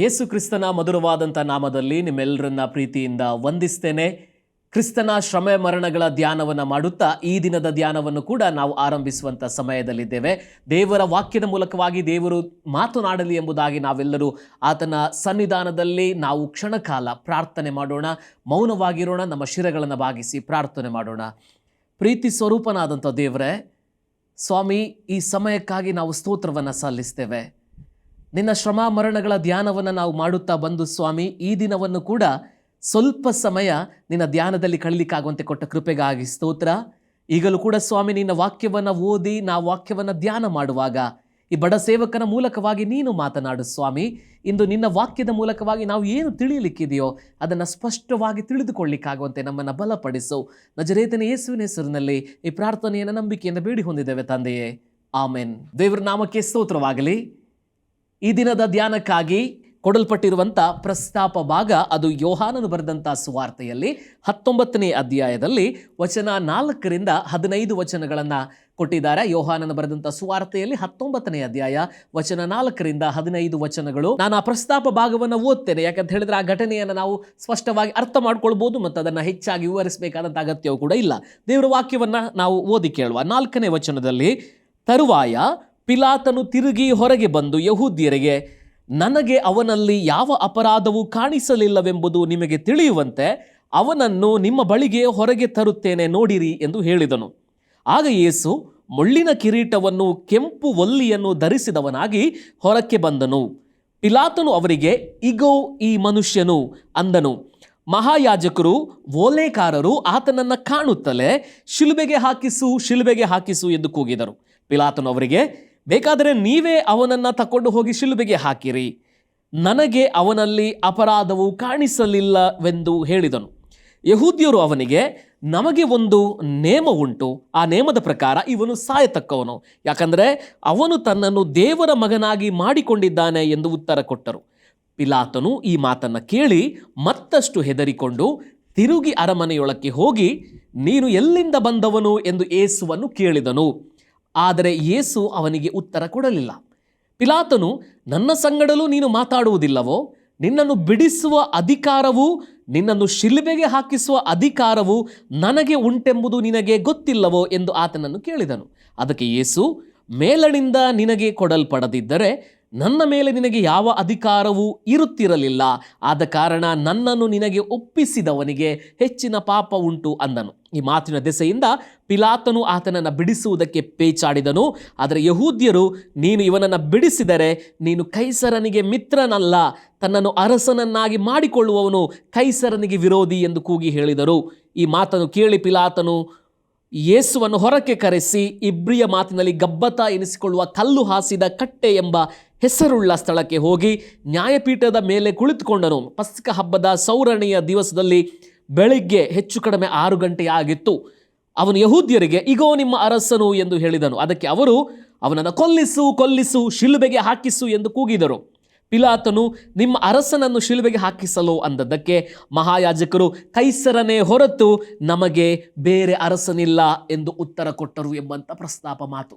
ಯೇಸು ಕ್ರಿಸ್ತನ ಮಧುರವಾದಂಥ ನಾಮದಲ್ಲಿ ನಿಮ್ಮೆಲ್ಲರನ್ನ ಪ್ರೀತಿಯಿಂದ ವಂದಿಸ್ತೇನೆ. ಕ್ರಿಸ್ತನ ಶ್ರಮ ಮರಣಗಳ ಧ್ಯಾನವನ್ನು ಮಾಡುತ್ತಾ ಈ ದಿನದ ಧ್ಯಾನವನ್ನು ಕೂಡ ನಾವು ಆರಂಭಿಸುವಂಥ ಸಮಯದಲ್ಲಿದ್ದೇವೆ. ದೇವರ ವಾಕ್ಯದ ಮೂಲಕವಾಗಿ ದೇವರು ಮಾತನಾಡಲಿ ಎಂಬುದಾಗಿ ನಾವೆಲ್ಲರೂ ಆತನ ಸನ್ನಿಧಾನದಲ್ಲಿ ನಾವು ಕ್ಷಣಕಾಲ ಪ್ರಾರ್ಥನೆ ಮಾಡೋಣ. ಮೌನವಾಗಿರೋಣ, ನಮ್ಮ ಶಿರಗಳನ್ನು ಭಾಗಿಸಿ ಪ್ರಾರ್ಥನೆ ಮಾಡೋಣ. ಪ್ರೀತಿ ಸ್ವರೂಪನಾದಂಥ ದೇವರೇ, ಸ್ವಾಮಿ, ಈ ಸಮಯಕ್ಕಾಗಿ ನಾವು ಸ್ತೋತ್ರವನ್ನು ಸಲ್ಲಿಸ್ತೇವೆ. ನಿನ್ನ ಶ್ರಮ ಮರಣಗಳ ಧ್ಯಾನವನ್ನು ನಾವು ಮಾಡುತ್ತಾ ಬಂದು ಸ್ವಾಮಿ, ಈ ದಿನವನ್ನು ಕೂಡ ಸ್ವಲ್ಪ ಸಮಯ ನಿನ್ನ ಧ್ಯಾನದಲ್ಲಿ ಕಳಲಿಕ್ಕಾಗುವಂತೆ ಕೊಟ್ಟ ಕೃಪೆಗಾಗಿ ಸ್ತೋತ್ರ. ಈಗಲೂ ಕೂಡ ಸ್ವಾಮಿ, ನಿನ್ನ ವಾಕ್ಯವನ್ನು ಓದಿ, ನಾ ವಾಕ್ಯವನ್ನು ಧ್ಯಾನ ಮಾಡುವಾಗ ಈ ಬಡ ಸೇವಕನ ಮೂಲಕವಾಗಿ ನೀನು ಮಾತನಾಡು ಸ್ವಾಮಿ. ಇಂದು ನಿನ್ನ ವಾಕ್ಯದ ಮೂಲಕವಾಗಿ ನಾವು ಏನು ತಿಳಿಯಲಿಕ್ಕಿದೆಯೋ ಅದನ್ನು ಸ್ಪಷ್ಟವಾಗಿ ತಿಳಿದುಕೊಳ್ಳಿಕ್ಕಾಗುವಂತೆ ನಮ್ಮನ್ನು ಬಲಪಡಿಸು. ನಜರೇತನ ಯೇಸುವಿನ ಹೆಸರಿನಲ್ಲಿ ಈ ಪ್ರಾರ್ಥನೆಯನ್ನು ನಂಬಿಕೆಯನ್ನು ಬೇಡಿ ಹೊಂದಿದ್ದೇವೆ ತಂದೆಯೇ. ಆಮೆನ್. ದೇವರ ನಾಮಕ್ಕೆ ಸ್ತೋತ್ರವಾಗಲಿ. ಈ ದಿನದ ಧ್ಯಾನಕ್ಕಾಗಿ ಕೊಡಲ್ಪಟ್ಟಿರುವಂಥ ಪ್ರಸ್ತಾಪ ಭಾಗ ಅದು ಯೋಹಾನನು ಬರೆದಂಥ ಸುವಾರ್ತೆಯಲ್ಲಿ ಹತ್ತೊಂಬತ್ತನೇ ಅಧ್ಯಾಯದಲ್ಲಿ ವಚನ ನಾಲ್ಕರಿಂದ ಹದಿನೈದು ವಚನಗಳನ್ನು ಕೊಟ್ಟಿದ್ದಾರೆ. ಯೋಹಾನನ ಬರೆದಂಥ ಸುವಾರ್ತೆಯಲ್ಲಿ ಹತ್ತೊಂಬತ್ತನೇ ಅಧ್ಯಾಯ ವಚನ ನಾಲ್ಕರಿಂದ ಹದಿನೈದು ವಚನಗಳು. ನಾನು ಆ ಪ್ರಸ್ತಾಪ ಭಾಗವನ್ನು ಓದ್ತೇನೆ. ಯಾಕಂತ ಹೇಳಿದ್ರೆ ಆ ಘಟನೆಯನ್ನು ನಾವು ಸ್ಪಷ್ಟವಾಗಿ ಅರ್ಥ ಮಾಡ್ಕೊಳ್ಬೋದು ಮತ್ತು ಅದನ್ನು ಹೆಚ್ಚಾಗಿ ವಿವರಿಸಬೇಕಾದಂಥ ಅಗತ್ಯವೂ ಕೂಡ ಇಲ್ಲ. ದೇವರ ವಾಕ್ಯವನ್ನು ನಾವು ಓದಿ ಕೇಳುವ. ನಾಲ್ಕನೇ ವಚನದಲ್ಲಿ ತರುವಾಯ ಪಿಲಾತನು ತಿರುಗಿ ಹೊರಗೆ ಬಂದು ಯಹೂದ್ಯರಿಗೆ, ನನಗೆ ಅವನಲ್ಲಿ ಯಾವ ಅಪರಾಧವೂ ಕಾಣಿಸಲಿಲ್ಲವೆಂಬುದು ನಿಮಗೆ ತಿಳಿಯುವಂತೆ ಅವನನ್ನು ನಿಮ್ಮ ಬಳಿಗೆ ಹೊರಗೆ ತರುತ್ತೇನೆ ನೋಡಿರಿ ಎಂದು ಹೇಳಿದನು. ಆಗ ಯೇಸು ಮುಳ್ಳಿನ ಕಿರೀಟವನ್ನು ಕೆಂಪು ಒಲ್ಲಿಯನ್ನು ಧರಿಸಿದವನಾಗಿ ಹೊರಕ್ಕೆ ಬಂದನು. ಪಿಲಾತನು ಅವರಿಗೆ, ಇಗೋ ಈ ಮನುಷ್ಯನು, ಅಂದನು. ಮಹಾಯಾಜಕರು, ಓಲೇಕಾರರು ಆತನನ್ನು ಕಾಣುತ್ತಲೇ ಶಿಲುಬೆಗೆ ಹಾಕಿಸು ಶಿಲುಬೆಗೆ ಹಾಕಿಸು ಎಂದು ಕೂಗಿದರು. ಪಿಲಾತನು ಅವರಿಗೆ ಬೇಕಾದರೆ ನೀವೇ ಅವನನ್ನು ತಕೊಂಡು ಹೋಗಿ ಶಿಲುಬೆಗೆ ಹಾಕಿರಿ. ನನಗೆ ಅವನಲ್ಲಿ ಅಪರಾಧವು ಕಾಣಿಸಲಿಲ್ಲವೆಂದು ಹೇಳಿದನು. ಯಹೂದಿಯರು ಅವನಿಗೆ, ನಮಗೆ ಒಂದು ನೇಮ ಉಂಟು. ಆ ನೇಮದ ಪ್ರಕಾರ ಇವನು ಸಾಯತಕ್ಕವನು. ಯಾಕಂದರೆ ಅವನು ತನ್ನನ್ನು ದೇವರ ಮಗನಾಗಿ ಮಾಡಿಕೊಂಡಿದ್ದಾನೆ ಎಂದು ಉತ್ತರ ಕೊಟ್ಟರು. ಪಿಲಾತನು ಈ ಮಾತನ್ನು ಕೇಳಿ ಮತ್ತಷ್ಟು ಹೆದರಿಕೊಂಡು ತಿರುಗಿ ಅರಮನೆಯೊಳಕ್ಕೆ ಹೋಗಿ, ನೀನು ಎಲ್ಲಿಂದ ಬಂದವನು? ಎಂದು ಏಸುವನ್ನು ಕೇಳಿದನು. ಆದರೆ ಯೇಸು ಅವನಿಗೆ ಉತ್ತರ ಕೊಡಲಿಲ್ಲ. ಪಿಲಾತನು, ನನ್ನ ಸಂಗಡಲೂ ನೀನು ಮಾತಾಡುವುದಿಲ್ಲವೋ? ನಿನ್ನನ್ನು ಬಿಡಿಸುವ ಅಧಿಕಾರವು, ನಿನ್ನನ್ನು ಶಿಲುಬೆಗೆ ಹಾಕಿಸುವ ಅಧಿಕಾರವು ನನಗೆ ಉಂಟೆಂಬುದು ನಿನಗೆ ಗೊತ್ತಿಲ್ಲವೋ? ಎಂದು ಆತನನ್ನು ಕೇಳಿದನು. ಅದಕ್ಕೆ ಯೇಸು, ಮೇಲಣಿಂದ ನಿನಗೆ ಕೊಡಲ್ಪಡದಿದ್ದರೆ ನನ್ನ ಮೇಲೆ ನಿನಗೆ ಯಾವ ಅಧಿಕಾರವೂ ಇರುತ್ತಿರಲಿಲ್ಲ. ಆದ ಕಾರಣ ನನ್ನನ್ನು ನಿನಗೆ ಒಪ್ಪಿಸಿದವನಿಗೆ ಹೆಚ್ಚಿನ ಪಾಪ ಉಂಟು ಅಂದನು. ಈ ಮಾತಿನ ದೆಸೆಯಿಂದ ಪಿಲಾತನು ಆತನನ್ನು ಬಿಡಿಸುವುದಕ್ಕೆ ಪೇಚಾಡಿದನು. ಆದರೆ ಯಹೂದ್ಯರು, ನೀನು ಇವನನ್ನು ಬಿಡಿಸಿದರೆ ನೀನು ಕೈಸರನಿಗೆ ಮಿತ್ರನಲ್ಲ. ತನ್ನನ್ನು ಅರಸನನ್ನಾಗಿ ಮಾಡಿಕೊಳ್ಳುವವನು ಕೈಸರನಿಗೆ ವಿರೋಧಿ ಎಂದು ಕೂಗಿ ಹೇಳಿದರು. ಈ ಮಾತನ್ನು ಕೇಳಿ ಪಿಲಾತನು ಯೇಸುವನ್ನು ಹೊರಕ್ಕೆ ಕರೆಸಿ ಇಬ್ರಿಯ ಮಾತಿನಲ್ಲಿ ಗಬ್ಬತ ಎನಿಸಿಕೊಳ್ಳುವ ಕಲ್ಲು ಹಾಸಿದ ಕಟ್ಟೆ ಎಂಬ ಹೆಸರುಳ್ಳ ಸ್ಥಳಕ್ಕೆ ಹೋಗಿ ನ್ಯಾಯಪೀಠದ ಮೇಲೆ ಕುಳಿತುಕೊಂಡನು. ಪಸ್ಕ ಹಬ್ಬದ ಸೌರಣೆಯ ದಿವಸದಲ್ಲಿ ಬೆಳಿಗ್ಗೆ ಹೆಚ್ಚು ಕಡಿಮೆ ಆರು ಗಂಟೆಯಾಗಿತ್ತು ಅವನು ಯಹೂದ್ಯರಿಗೆ, ಇಗೋ, ನಿಮ್ಮ ಅರಸನು ಎಂದು ಹೇಳಿದನು. ಅದಕ್ಕೆ ಅವರು, ಅವನನ್ನು ಕೊಲ್ಲಿಸು ಕೊಲ್ಲಿಸು, ಶಿಲುಬೆಗೆ ಹಾಕಿಸು ಎಂದು ಕೂಗಿದರು. ಪಿಲಾತನು, ನಿಮ್ಮ ಅರಸನನ್ನು ಶಿಲುಬೆಗೆ ಹಾಕಿಸಲು ಅಂದದ್ದಕ್ಕೆ ಮಹಾಯಾಜಕರು, ಕೈಸರನೇ ಹೊರತು ನಮಗೆ ಬೇರೆ ಅರಸನಿಲ್ಲ ಎಂದು ಉತ್ತರ ಕೊಟ್ಟರು ಎಂಬಂಥ ಪ್ರಸ್ತಾಪ ಮಾತು.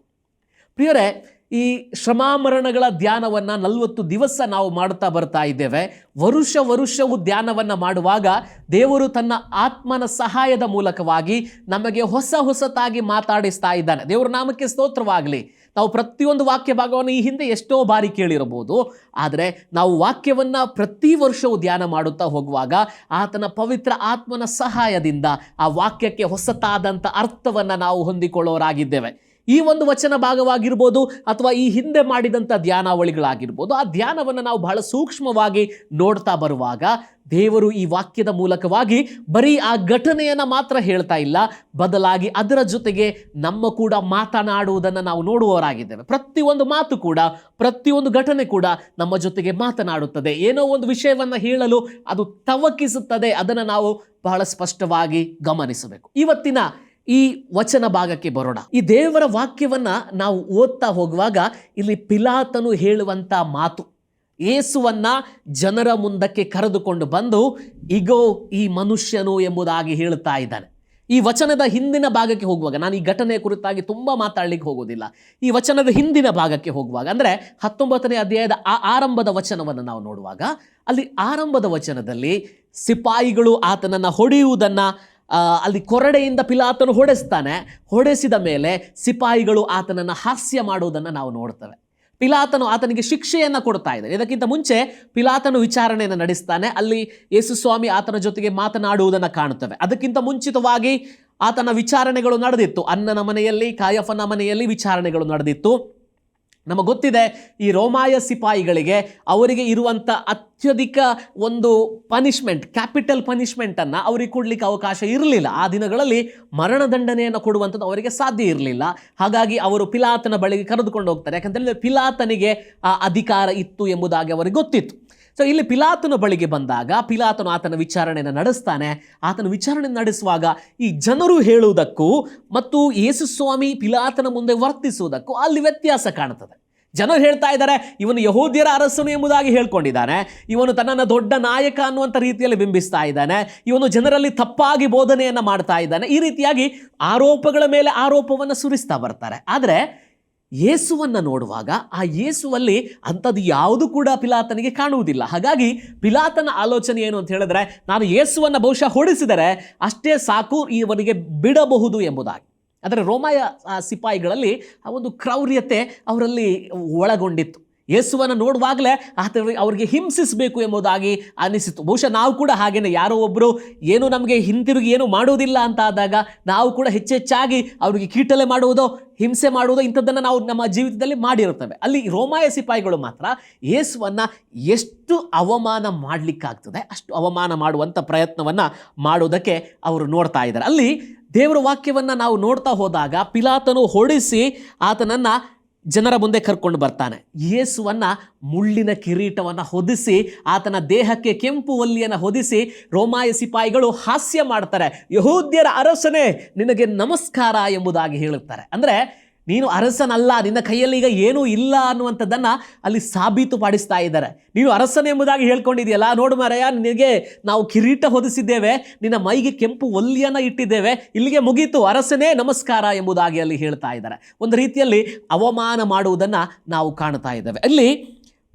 ಪ್ರಿಯರೇ ಈ ಶ್ರಮಾಮರಣಗಳ ಧ್ಯಾನವನ್ನು ನಲವತ್ತು ದಿವಸ ನಾವು ಮಾಡುತ್ತಾ ಬರ್ತಾ ಇದ್ದೇವೆ. ವರುಷ ವರುಷವು ಧ್ಯಾನವನ್ನು ಮಾಡುವಾಗ ದೇವರು ತನ್ನ ಆತ್ಮನ ಸಹಾಯದ ಮೂಲಕವಾಗಿ ನಮಗೆ ಹೊಸ ಹೊಸತಾಗಿ ಮಾತಾಡಿಸ್ತಾ ಇದ್ದಾನೆ. ದೇವರ ನಾಮಕ್ಕೆ ಸ್ತೋತ್ರವಾಗಲಿ. ನಾವು ಪ್ರತಿಯೊಂದು ವಾಕ್ಯ ಭಾಗವನ್ನು ಈ ಹಿಂದೆ ಎಷ್ಟೋ ಬಾರಿ ಕೇಳಿರಬಹುದು. ಆದರೆ ನಾವು ವಾಕ್ಯವನ್ನು ಪ್ರತಿ ವರ್ಷವೂ ಧ್ಯಾನ ಮಾಡುತ್ತಾ ಹೋಗುವಾಗ ಆತನ ಪವಿತ್ರ ಆತ್ಮನ ಸಹಾಯದಿಂದ ಆ ವಾಕ್ಯಕ್ಕೆ ಹೊಸತಾದಂಥ ಅರ್ಥವನ್ನು ನಾವು ಹೊಂದಿಕೊಳ್ಳೋರಾಗಿದ್ದೇವೆ. ಈ ಒಂದು ವಚನ ಭಾಗವಾಗಿರ್ಬೋದು ಅಥವಾ ಈ ಹಿಂದೆ ಮಾಡಿದಂಥ ಧ್ಯಾನಾವಳಿಗಳಾಗಿರ್ಬೋದು, ಆ ಧ್ಯಾನವನ್ನು ನಾವು ಬಹಳ ಸೂಕ್ಷ್ಮವಾಗಿ ನೋಡ್ತಾ ಬರುವಾಗ ದೇವರು ಈ ವಾಕ್ಯದ ಮೂಲಕವಾಗಿ ಬರೀ ಆ ಘಟನೆಯನ್ನು ಮಾತ್ರ ಹೇಳ್ತಾ ಇಲ್ಲ, ಬದಲಾಗಿ ಅದರ ಜೊತೆಗೆ ನಮ್ಮ ಕೂಡ ಮಾತನಾಡುವುದನ್ನು ನಾವು ನೋಡುವವರಾಗಿದ್ದೇವೆ. ಪ್ರತಿಯೊಂದು ಮಾತು ಕೂಡ, ಪ್ರತಿಯೊಂದು ಘಟನೆ ಕೂಡ ನಮ್ಮ ಜೊತೆಗೆ ಮಾತನಾಡುತ್ತದೆ. ಏನೋ ಒಂದು ವಿಷಯವನ್ನು ಹೇಳಲು ಅದು ತವಕಿಸುತ್ತದೆ, ಅದನ್ನು ನಾವು ಬಹಳ ಸ್ಪಷ್ಟವಾಗಿ ಗಮನಿಸಬೇಕು. ಇವತ್ತಿನ ಈ ವಚನ ಭಾಗಕ್ಕೆ ಬರೋಣ. ಈ ದೇವರ ವಾಕ್ಯವನ್ನ ನಾವು ಓದ್ತಾ ಹೋಗುವಾಗ ಇಲ್ಲಿ ಪಿಲಾತನು ಹೇಳುವಂತ ಮಾತು. ಏಸುವನ್ನ ಜನರ ಮುಂದಕ್ಕೆ ಕರೆದುಕೊಂಡು ಬಂದು, ಇಗೋ, ಈ ಮನುಷ್ಯನು ಎಂಬುದಾಗಿ ಹೇಳುತ್ತಾ ಇದ್ದಾನೆ. ಈ ವಚನದ ಹಿಂದಿನ ಭಾಗಕ್ಕೆ ಹೋಗುವಾಗ, ನಾನು ಈ ಘಟನೆಯ ಕುರಿತಾಗಿ ತುಂಬ ಮಾತಾಡ್ಲಿಕ್ಕೆ ಹೋಗೋದಿಲ್ಲ. ಈ ವಚನದ ಹಿಂದಿನ ಭಾಗಕ್ಕೆ ಹೋಗುವಾಗ, ಅಂದರೆ ಹತ್ತೊಂಬತ್ತನೇ ಅಧ್ಯಾಯದ ಆ ಆರಂಭದ ವಚನವನ್ನು ನಾವು ನೋಡುವಾಗ, ಅಲ್ಲಿ ಆರಂಭದ ವಚನದಲ್ಲಿ ಸಿಪಾಯಿಗಳು ಆತನನ್ನು ಹೊಡೆಯುವುದನ್ನು ಅಲ್ಲಿ ಕೊರಡೆಯಿಂದ ಪಿಲಾತನು ಹೊಡೆಸ್ತಾನೆ. ಹೊಡೆಸಿದ ಮೇಲೆ ಸಿಪಾಯಿಗಳು ಆತನನ್ನು ಹಾಸ್ಯ ಮಾಡುವುದನ್ನು ನಾವು ನೋಡ್ತೇವೆ. ಪಿಲಾತನು ಆತನಿಗೆ ಶಿಕ್ಷೆಯನ್ನು ಕೊಡ್ತಾ ಇದ್ದಾನೆ. ಇದಕ್ಕಿಂತ ಮುಂಚೆ ಪಿಲಾತನು ವಿಚಾರಣೆಯನ್ನು ನಡೆಸ್ತಾನೆ. ಅಲ್ಲಿ ಯೇಸುಸ್ವಾಮಿ ಆತನ ಜೊತೆಗೆ ಮಾತನಾಡುವುದನ್ನು ಕಾಣುತ್ತವೆ. ಅದಕ್ಕಿಂತ ಮುಂಚಿತವಾಗಿ ಆತನ ವಿಚಾರಣೆಗಳು ನಡೆದಿತ್ತು. ಅನ್ನನ ಮನೆಯಲ್ಲಿ, ಕಾಯಫನ ಮನೆಯಲ್ಲಿ ವಿಚಾರಣೆಗಳು ನಡೆದಿತ್ತು. ನಮಗೆ ಗೊತ್ತಿದೆ, ಈ ರೋಮಾಯ ಸಿಪಾಯಿಗಳಿಗೆ ಅವರಿಗೆ ಇರುವಂಥ ಅತ್ಯಧಿಕ ಒಂದು ಪನಿಷ್ಮೆಂಟ್ ಕ್ಯಾಪಿಟಲ್ ಪನಿಷ್ಮೆಂಟನ್ನು ಅವರಿಗೆ ಕೊಡಲಿಕ್ಕೆ ಅವಕಾಶ ಇರಲಿಲ್ಲ. ಆ ದಿನಗಳಲ್ಲಿ ಮರಣದಂಡನೆಯನ್ನು ಕೊಡುವಂಥದ್ದು ಅವರಿಗೆ ಸಾಧ್ಯ ಇರಲಿಲ್ಲ. ಹಾಗಾಗಿ ಅವರು ಪಿಲಾತನ ಬಳಿಗೆ ಕರೆದುಕೊಂಡು ಹೋಗ್ತಾರೆ. ಯಾಕಂತೇಳಿದ್ರೆ ಪಿಲಾತನಿಗೆ ಆ ಅಧಿಕಾರ ಇತ್ತು ಎಂಬುದಾಗಿ ಅವರಿಗೆ ಗೊತ್ತಿತ್ತು. ಸೊ ಇಲ್ಲಿ ಪಿಲಾತನ ಬಳಿಗೆ ಬಂದಾಗ ಪಿಲಾತನು ಆತನ ವಿಚಾರಣೆಯನ್ನು ನಡೆಸ್ತಾನೆ. ಆತನ ವಿಚಾರಣೆ ನಡೆಸುವಾಗ ಈ ಜನರು ಹೇಳುವುದಕ್ಕೂ ಮತ್ತು ಯೇಸುಸ್ವಾಮಿ ಪಿಲಾತನ ಮುಂದೆ ವರ್ತಿಸುವುದಕ್ಕೂ ಅಲ್ಲಿ ವ್ಯತ್ಯಾಸ ಕಾಣುತ್ತದೆ ಜನರು ಹೇಳ್ತಾ ಇದ್ದಾರೆ, ಇವನು ಯಹೋದ್ಯರ ಅರಸನು ಎಂಬುದಾಗಿ ಹೇಳ್ಕೊಂಡಿದ್ದಾನೆ. ಇವನು ತನ್ನನ್ನು ದೊಡ್ಡ ನಾಯಕ ಅನ್ನುವಂಥ ರೀತಿಯಲ್ಲಿ ಬಿಂಬಿಸ್ತಾ ಇದ್ದಾನೆ. ಇವನು ಜನರಲ್ಲಿ ತಪ್ಪಾಗಿ ಬೋಧನೆಯನ್ನು ಮಾಡ್ತಾ ಇದ್ದಾನೆ. ಈ ರೀತಿಯಾಗಿ ಆರೋಪಗಳ ಮೇಲೆ ಆರೋಪವನ್ನು ಸುರಿಸ್ತಾ ಬರ್ತಾರೆ. ಆದರೆ ಯೇಸುವನ್ನು ನೋಡುವಾಗ ಆ ಯೇಸುವಲ್ಲಿ ಅಂಥದ್ದು ಯಾವುದು ಕೂಡ ಪಿಲಾತನಿಗೆ ಕಾಣುವುದಿಲ್ಲ. ಹಾಗಾಗಿ ಪಿಲಾತನ ಆಲೋಚನೆ ಏನು ಅಂತ ಹೇಳಿದ್ರೆ, ನಾನು ಯೇಸುವನ್ನು ಬಹುಶಃ ಹೊಡಿಸಿದರೆ ಅಷ್ಟೇ ಸಾಕು ಇವನಿಗೆ ಬಿಡಬಹುದು ಎಂಬುದಾಗಿ. ಆದರೆ ರೋಮಾಯ ಸಿಪಾಯಿಗಳಲ್ಲಿ ಆ ಒಂದು ಕ್ರೌರ್ಯತೆ ಅವರಲ್ಲಿ ಒಳಗೊಂಡಿತ್ತು. ಯೇಸುವನ್ನು ನೋಡುವಾಗಲೇ ಆತ ಅವರಿಗೆ ಹಿಂಸಿಸಬೇಕು ಎಂಬುದಾಗಿ ಅನಿಸಿತು ಬಹುಶಃ ನಾವು ಕೂಡ ಹಾಗೇನೆ. ಯಾರೋ ಒಬ್ಬರು ಏನು ನಮಗೆ ಹಿಂತಿರುಗಿ ಏನು ಮಾಡುವುದಿಲ್ಲ ಅಂತ ಆದಾಗ ನಾವು ಕೂಡ ಹೆಚ್ಚೆಚ್ಚಾಗಿ ಅವರಿಗೆ ಕೀಟಲೆ ಮಾಡುವುದೋ, ಹಿಂಸೆ ಮಾಡುವುದೋ ಇಂಥದ್ದನ್ನು ನಾವು ನಮ್ಮ ಜೀವಿತದಲ್ಲಿ ಮಾಡಿರುತ್ತೇವೆ. ಅಲ್ಲಿ ರೋಮಾಯ ಸಿಪಾಯಿಗಳು ಮಾತ್ರ ಯೇಸುವನ್ನು ಎಷ್ಟು ಅವಮಾನ ಮಾಡಲಿಕ್ಕಾಗ್ತದೆ, ಅಷ್ಟು ಅವಮಾನ ಮಾಡುವಂಥ ಪ್ರಯತ್ನವನ್ನು ಮಾಡುವುದಕ್ಕೆ ಅವರು ನೋಡ್ತಾ ಇದ್ದಾರೆ. ಅಲ್ಲಿ ದೇವರ ವಾಕ್ಯವನ್ನು ನಾವು ನೋಡ್ತಾ ಹೋದಾಗ ಪಿಲಾತನು ಹೊಡಿಸಿ ಆತನನ್ನು ಜನರ ಮುಂದೆ ಕರ್ಕೊಂಡು ಬರ್ತಾನೆ. ಯೇಸುವನ್ನ ಮುಳ್ಳಿನ ಕಿರೀಟವನ್ನು ಹೊದಿಸಿ, ಆತನ ದೇಹಕ್ಕೆ ಕೆಂಪು ಒಲ್ಲಿಯನ್ನು ಹೊದಿಸಿ, ರೋಮಾಯ ಸಿಪಾಯಿಗಳು ಹಾಸ್ಯ ಮಾಡ್ತಾರೆ. ಯಹೂದ್ಯರ ಅರಸನೇ, ನಿನಗೆ ನಮಸ್ಕಾರ ಎಂಬುದಾಗಿ ಹೇಳುತ್ತಾರೆ. ಅಂದರೆ ನೀನು ಅರಸನಲ್ಲ, ನಿನ್ನ ಕೈಯಲ್ಲಿ ಈಗ ಏನೂ ಇಲ್ಲ ಅನ್ನುವಂಥದ್ದನ್ನು ಅಲ್ಲಿ ಸಾಬೀತುಪಡಿಸ್ತಾ ಇದ್ದಾರೆ. ನೀನು ಅರಸನ ಎಂಬುದಾಗಿ ಹೇಳ್ಕೊಂಡಿದೆಯಲ್ಲ ನೋಡು ಮಾರಯ್ಯ ನಿನಗೆ ನಾವು ಕಿರೀಟ ಹೊದಿಸಿದ್ದೇವೆ, ನಿನ್ನ ಮೈಗೆ ಕೆಂಪು ಒಲ್ಲಿಯನ್ನು ಇಟ್ಟಿದ್ದೇವೆ, ಇಲ್ಲಿಗೆ ಮುಗೀತು, ಅರಸನೇ ನಮಸ್ಕಾರ ಎಂಬುದಾಗಿ ಅಲ್ಲಿ ಹೇಳ್ತಾ ಇದ್ದಾರೆ. ಒಂದು ರೀತಿಯಲ್ಲಿ ಅವಮಾನ ಮಾಡುವುದನ್ನು ನಾವು ಕಾಣ್ತಾ ಇದ್ದೇವೆ. ಅಲ್ಲಿ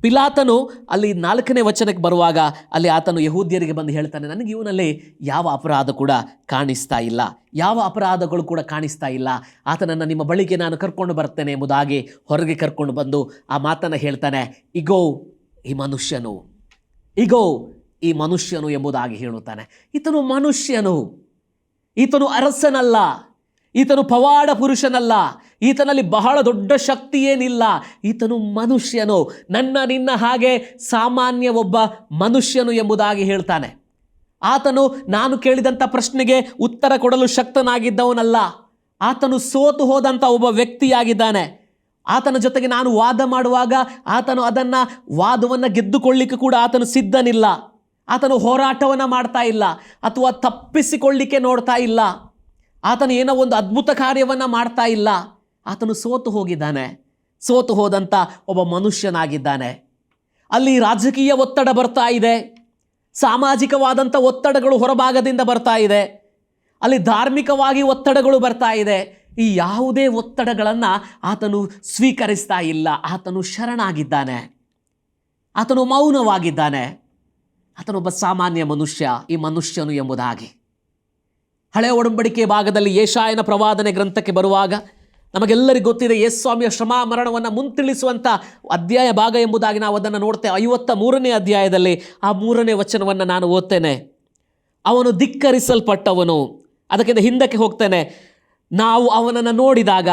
ಪಿಲಾತನು ಅಲ್ಲಿ ನಾಲ್ಕನೇ ವಚನಕ್ಕೆ ಬರುವಾಗ ಅಲ್ಲಿ ಆತನು ಯಹೂದ್ಯರಿಗೆ ಬಂದು ಹೇಳ್ತಾನೆ, ನನಗೆ ಇವನಲ್ಲಿ ಯಾವ ಅಪರಾಧ ಕೂಡ ಕಾಣಿಸ್ತಾ ಇಲ್ಲ. ಯಾವ ಅಪರಾಧಗಳು ಕೂಡ ಕಾಣಿಸ್ತಾ ಇಲ್ಲ. ಆತನನ್ನು ನಿಮ್ಮ ಬಳಿಗೆ ನಾನು ಕರ್ಕೊಂಡು ಬರ್ತೇನೆ ಎಂಬುದಾಗಿ ಹೊರಗೆ ಕರ್ಕೊಂಡು ಬಂದು ಆ ಮಾತನ್ನು ಹೇಳ್ತಾನೆ, ಇಗೋ ಈ ಮನುಷ್ಯನು, ಇಗೋ ಈ ಮನುಷ್ಯನು ಎಂಬುದಾಗಿ ಹೇಳುತ್ತಾನೆ. ಈತನು ಮನುಷ್ಯನು, ಈತನು ಅರಸನಲ್ಲ. ಈತನು ಪವಾಡ ಪುರುಷನಲ್ಲ. ಈತನಲ್ಲಿ ಬಹಳ ದೊಡ್ಡ ಶಕ್ತಿ ಏನಿಲ್ಲ. ಈತನು ಮನುಷ್ಯನು. ನನ್ನ ನಿನ್ನ ಹಾಗೆ ಸಾಮಾನ್ಯ ಒಬ್ಬ ಮನುಷ್ಯನು ಎಂಬುದಾಗಿ ಹೇಳ್ತಾನೆ. ಆತನು ನಾನು ಕೇಳಿದಂಥ ಪ್ರಶ್ನೆಗೆ ಉತ್ತರ ಕೊಡಲು ಶಕ್ತನಾಗಿದ್ದವನಲ್ಲ. ಆತನು ಸೋತು ಹೋದಂಥ ಒಬ್ಬ ವ್ಯಕ್ತಿಯಾಗಿದ್ದಾನೆ. ಆತನ ಜೊತೆಗೆ ನಾನು ವಾದ ಮಾಡುವಾಗ ಆತನು ಅದನ್ನು ವಾದವನ್ನು ಗೆದ್ದುಕೊಳ್ಳಿಕ್ಕೆ ಕೂಡ ಆತನು ಸಿದ್ಧನಿಲ್ಲ. ಆತನು ಹೋರಾಟವನ್ನು ಮಾಡ್ತಾ ಇಲ್ಲ. ಅಥವಾ ತಪ್ಪಿಸಿಕೊಳ್ಳಿಕ್ಕೆ ನೋಡ್ತಾ ಇಲ್ಲ. ಆತನು ಏನೋ ಒಂದು ಅದ್ಭುತ ಕಾರ್ಯವನ್ನು ಮಾಡ್ತಾ ಇಲ್ಲ. ಆತನು ಸೋತು ಹೋಗಿದ್ದಾನೆ. ಸೋತು ಹೋದಂಥ ಒಬ್ಬ ಮನುಷ್ಯನಾಗಿದ್ದಾನೆ. ಅಲ್ಲಿ ರಾಜಕೀಯ ಒತ್ತಡ ಬರ್ತಾ ಇದೆ. ಸಾಮಾಜಿಕವಾದಂಥ ಒತ್ತಡಗಳು ಹೊರಭಾಗದಿಂದ ಬರ್ತಾ ಇದೆ. ಅಲ್ಲಿ ಧಾರ್ಮಿಕವಾಗಿ ಒತ್ತಡಗಳು ಬರ್ತಾ ಇದೆ. ಈ ಯಾವುದೇ ಒತ್ತಡಗಳನ್ನು ಆತನು ಸ್ವೀಕರಿಸ್ತಾ ಇಲ್ಲ. ಆತನು ಶರಣಾಗಿದ್ದಾನೆ. ಆತನು ಮೌನವಾಗಿದ್ದಾನೆ. ಆತನೊಬ್ಬ ಸಾಮಾನ್ಯ ಮನುಷ್ಯ, ಈ ಮನುಷ್ಯನು ಎಂಬುದಾಗಿ. ಹಳೆಯ ಒಡಂಬಡಿಕೆ ಭಾಗದಲ್ಲಿ ಏಷಾಯನ ಪ್ರವಾದನೆ ಗ್ರಂಥಕ್ಕೆ ಬರುವಾಗ ನಮಗೆಲ್ಲರಿಗೂ ಗೊತ್ತಿದೆ ಯೇಸ್ವಾಮಿಯ ಶ್ರಮ ಮರಣವನ್ನು ಮುಂತಿಳಿಸುವಂಥ ಅಧ್ಯಾಯ ಭಾಗ ಎಂಬುದಾಗಿ ನಾವು ಅದನ್ನು ನೋಡ್ತೇವೆ. ಐವತ್ತ ಮೂರನೇ ಅಧ್ಯಾಯದಲ್ಲಿ ಆ ಮೂರನೇ ವಚನವನ್ನು ನಾನು ಓದ್ತೇನೆ. ಅವನು ಧಿಕ್ಕರಿಸಲ್ಪಟ್ಟವನು. ಅದಕ್ಕಿಂತ ಹಿಂದಕ್ಕೆ ಹೋಗ್ತೇನೆ. ನಾವು ಅವನನ್ನು ನೋಡಿದಾಗ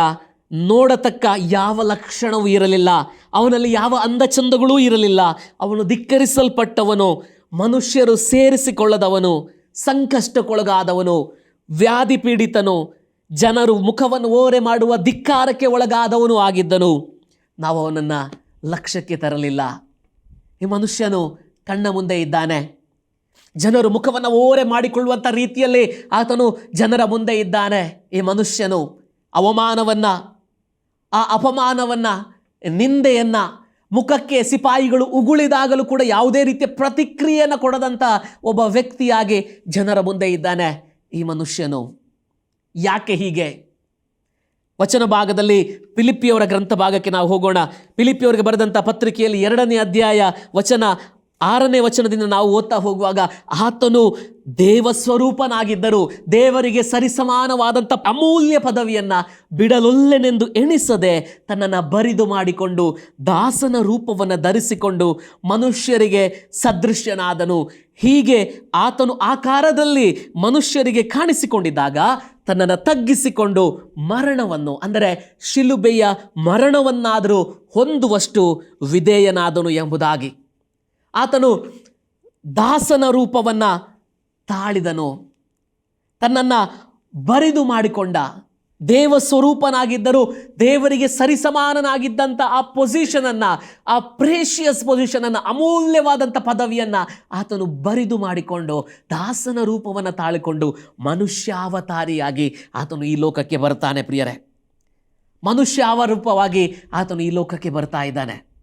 ನೋಡತಕ್ಕ ಯಾವ ಲಕ್ಷಣವೂ ಇರಲಿಲ್ಲ. ಅವನಲ್ಲಿ ಯಾವ ಅಂದಚಂದಗಳೂ ಇರಲಿಲ್ಲ. ಅವನು ಧಿಕ್ಕರಿಸಲ್ಪಟ್ಟವನು. ಮನುಷ್ಯರು ಸೇರಿಸಿಕೊಳ್ಳದವನು. ಸಂಕಷ್ಟಕ್ಕೊಳಗಾದವನು. ವ್ಯಾಧಿ ಪೀಡಿತನು, ಜನರು ಮುಖವನ್ನು ಓರೆ ಮಾಡುವ ಧಿಕ್ಕಾರಕ್ಕೆ ಒಳಗಾದವನು ಆಗಿದ್ದನು. ನಾವು ಅವನನ್ನು ಲಕ್ಷ್ಯಕ್ಕೆ ತರಲಿಲ್ಲ. ಈ ಮನುಷ್ಯನು ಕಣ್ಣ ಮುಂದೆ ಇದ್ದಾನೆ. ಜನರು ಮುಖವನ್ನು ಓರೆ ಮಾಡಿಕೊಳ್ಳುವಂಥ ರೀತಿಯಲ್ಲಿ ಆತನು ಜನರ ಮುಂದೆ ಇದ್ದಾನೆ. ಈ ಮನುಷ್ಯನು ಅವಮಾನವನ್ನು, ಆ ಅಪಮಾನವನ್ನು, ನಿಂದೆಯನ್ನು, ಮುಖಕ್ಕೆ ಸಿಪಾಯಿಗಳು ಉಗುಳಿದಾಗಲೂ ಕೂಡ ಯಾವುದೇ ರೀತಿಯ ಪ್ರತಿಕ್ರಿಯೆಯನ್ನು ಕೊಡದಂಥ ಒಬ್ಬ ವ್ಯಕ್ತಿಯಾಗಿ ಜನರ ಮುಂದೆ ಇದ್ದಾನೆ. ಈ ಮನುಷ್ಯನು. ಯಾಕೆ ಹೀಗೆ? ವಚನ ಭಾಗದಲ್ಲಿ ಪಿಲಿಪಿಯವರ ಗ್ರಂಥ ಭಾಗಕ್ಕೆ ನಾವು ಹೋಗೋಣ. ಪಿಲಿಪಿಯವರಿಗೆ ಬರೆದಂಥ ಪತ್ರಿಕೆಯಲ್ಲಿ ಎರಡನೇ ಅಧ್ಯಾಯ ವಚನ ಆರನೇ ವಚನದಿಂದ ನಾವು ಓದ್ತಾ ಹೋಗುವಾಗ ಆತನು ದೇವಸ್ವರೂಪನಾಗಿದ್ದರು ದೇವರಿಗೆ ಸರಿಸಮಾನವಾದಂಥ ಅಮೂಲ್ಯ ಪದವಿಯನ್ನು ಬಿಡಲೊಲ್ಲೆನೆಂದು ಎಣಿಸದೆ ತನ್ನನ್ನು ಬರಿದು ಮಾಡಿಕೊಂಡು ದಾಸನ ರೂಪವನ್ನು ಧರಿಸಿಕೊಂಡು ಮನುಷ್ಯರಿಗೆ ಸದೃಶ್ಯನಾದನು. ಹೀಗೆ ಆತನು ಆಕಾರದಲ್ಲಿ ಮನುಷ್ಯರಿಗೆ ಕಾಣಿಸಿಕೊಂಡಿದ್ದಾಗ ತನ್ನನ್ನು ತಗ್ಗಿಸಿಕೊಂಡು ಮರಣವನ್ನು, ಅಂದರೆ ಶಿಲುಬೆಯ ಮರಣವನ್ನಾದರೂ ಹೊಂದುವಷ್ಟು ವಿಧೇಯನಾದನು ಎಂಬುದಾಗಿ. ಆತನು ದಾಸನ ರೂಪವನ್ನು ತಾಳಿದನು. ತನ್ನನ್ನು ಬರಿದು ಮಾಡಿಕೊಂಡ. ದೇವ ಸ್ವರೂಪನಾಗಿದ್ದರೂ ದೇವರಿಗೆ ಸರಿಸಮಾನನಾಗಿದ್ದಂಥ ಆ ಪೊಸಿಷನನ್ನು ಆ ಪ್ರೇಷಿಯಸ್ ಪೊಸಿಷನನ್ನು ಅಮೂಲ್ಯವಾದಂಥ ಪದವಿಯನ್ನು ಆತನು ಬರಿದು ಮಾಡಿಕೊಂಡು, ದಾಸನ ರೂಪವನ್ನು ತಾಳಿಕೊಂಡು ಮನುಷ್ಯಾವತಾರಿಯಾಗಿ ಆತನು ಈ ಲೋಕಕ್ಕೆ ಬರ್ತಾನೆ ಪ್ರಿಯರೇ. ಮನುಷ್ಯಾವ ರೂಪವಾಗಿ ಆತನು ಈ ಲೋಕಕ್ಕೆ ಬರ್ತಾ ಇದ್ದಾನೆ.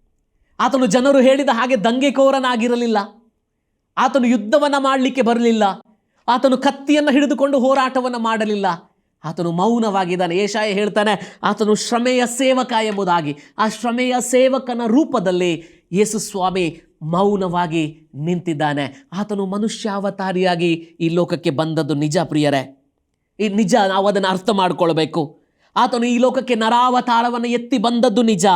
ಆತನು ಜನರು ಹೇಳಿದ ಹಾಗೆ ದಂಗೆಕೋರನಾಗಿರಲಿಲ್ಲ. ಆತನು ಯುದ್ಧವನ್ನು ಮಾಡಲಿಕ್ಕೆ ಬರಲಿಲ್ಲ. ಆತನು ಕತ್ತಿಯನ್ನು ಹಿಡಿದುಕೊಂಡು ಹೋರಾಟವನ್ನು ಮಾಡಲಿಲ್ಲ. ಆತನು ಮೌನವಾಗಿದ್ದಾನೆ. ಏಷಾಯ ಹೇಳ್ತಾನೆ, ಆತನು ಶ್ರಮೆಯ ಸೇವಕ ಎಂಬುದಾಗಿ. ಆ ಶ್ರಮೆಯ ಸೇವಕನ ರೂಪದಲ್ಲಿ ಯೇಸು ಸ್ವಾಮಿ ಮೌನವಾಗಿ ನಿಂತಿದ್ದಾನೆ. ಆತನು ಮನುಷ್ಯಾವತಾರಿಯಾಗಿ ಈ ಲೋಕಕ್ಕೆ ಬಂದದ್ದು ನಿಜ ಪ್ರಿಯರೇ. ಈ ನಿಜ ನಾವು ಅದನ್ನು ಅರ್ಥ ಮಾಡಿಕೊಳ್ಬೇಕು. ಆತನು ಈ ಲೋಕಕ್ಕೆ ನರಾವತಾರವನ್ನು ಎತ್ತಿ ಬಂದದ್ದು ನಿಜ.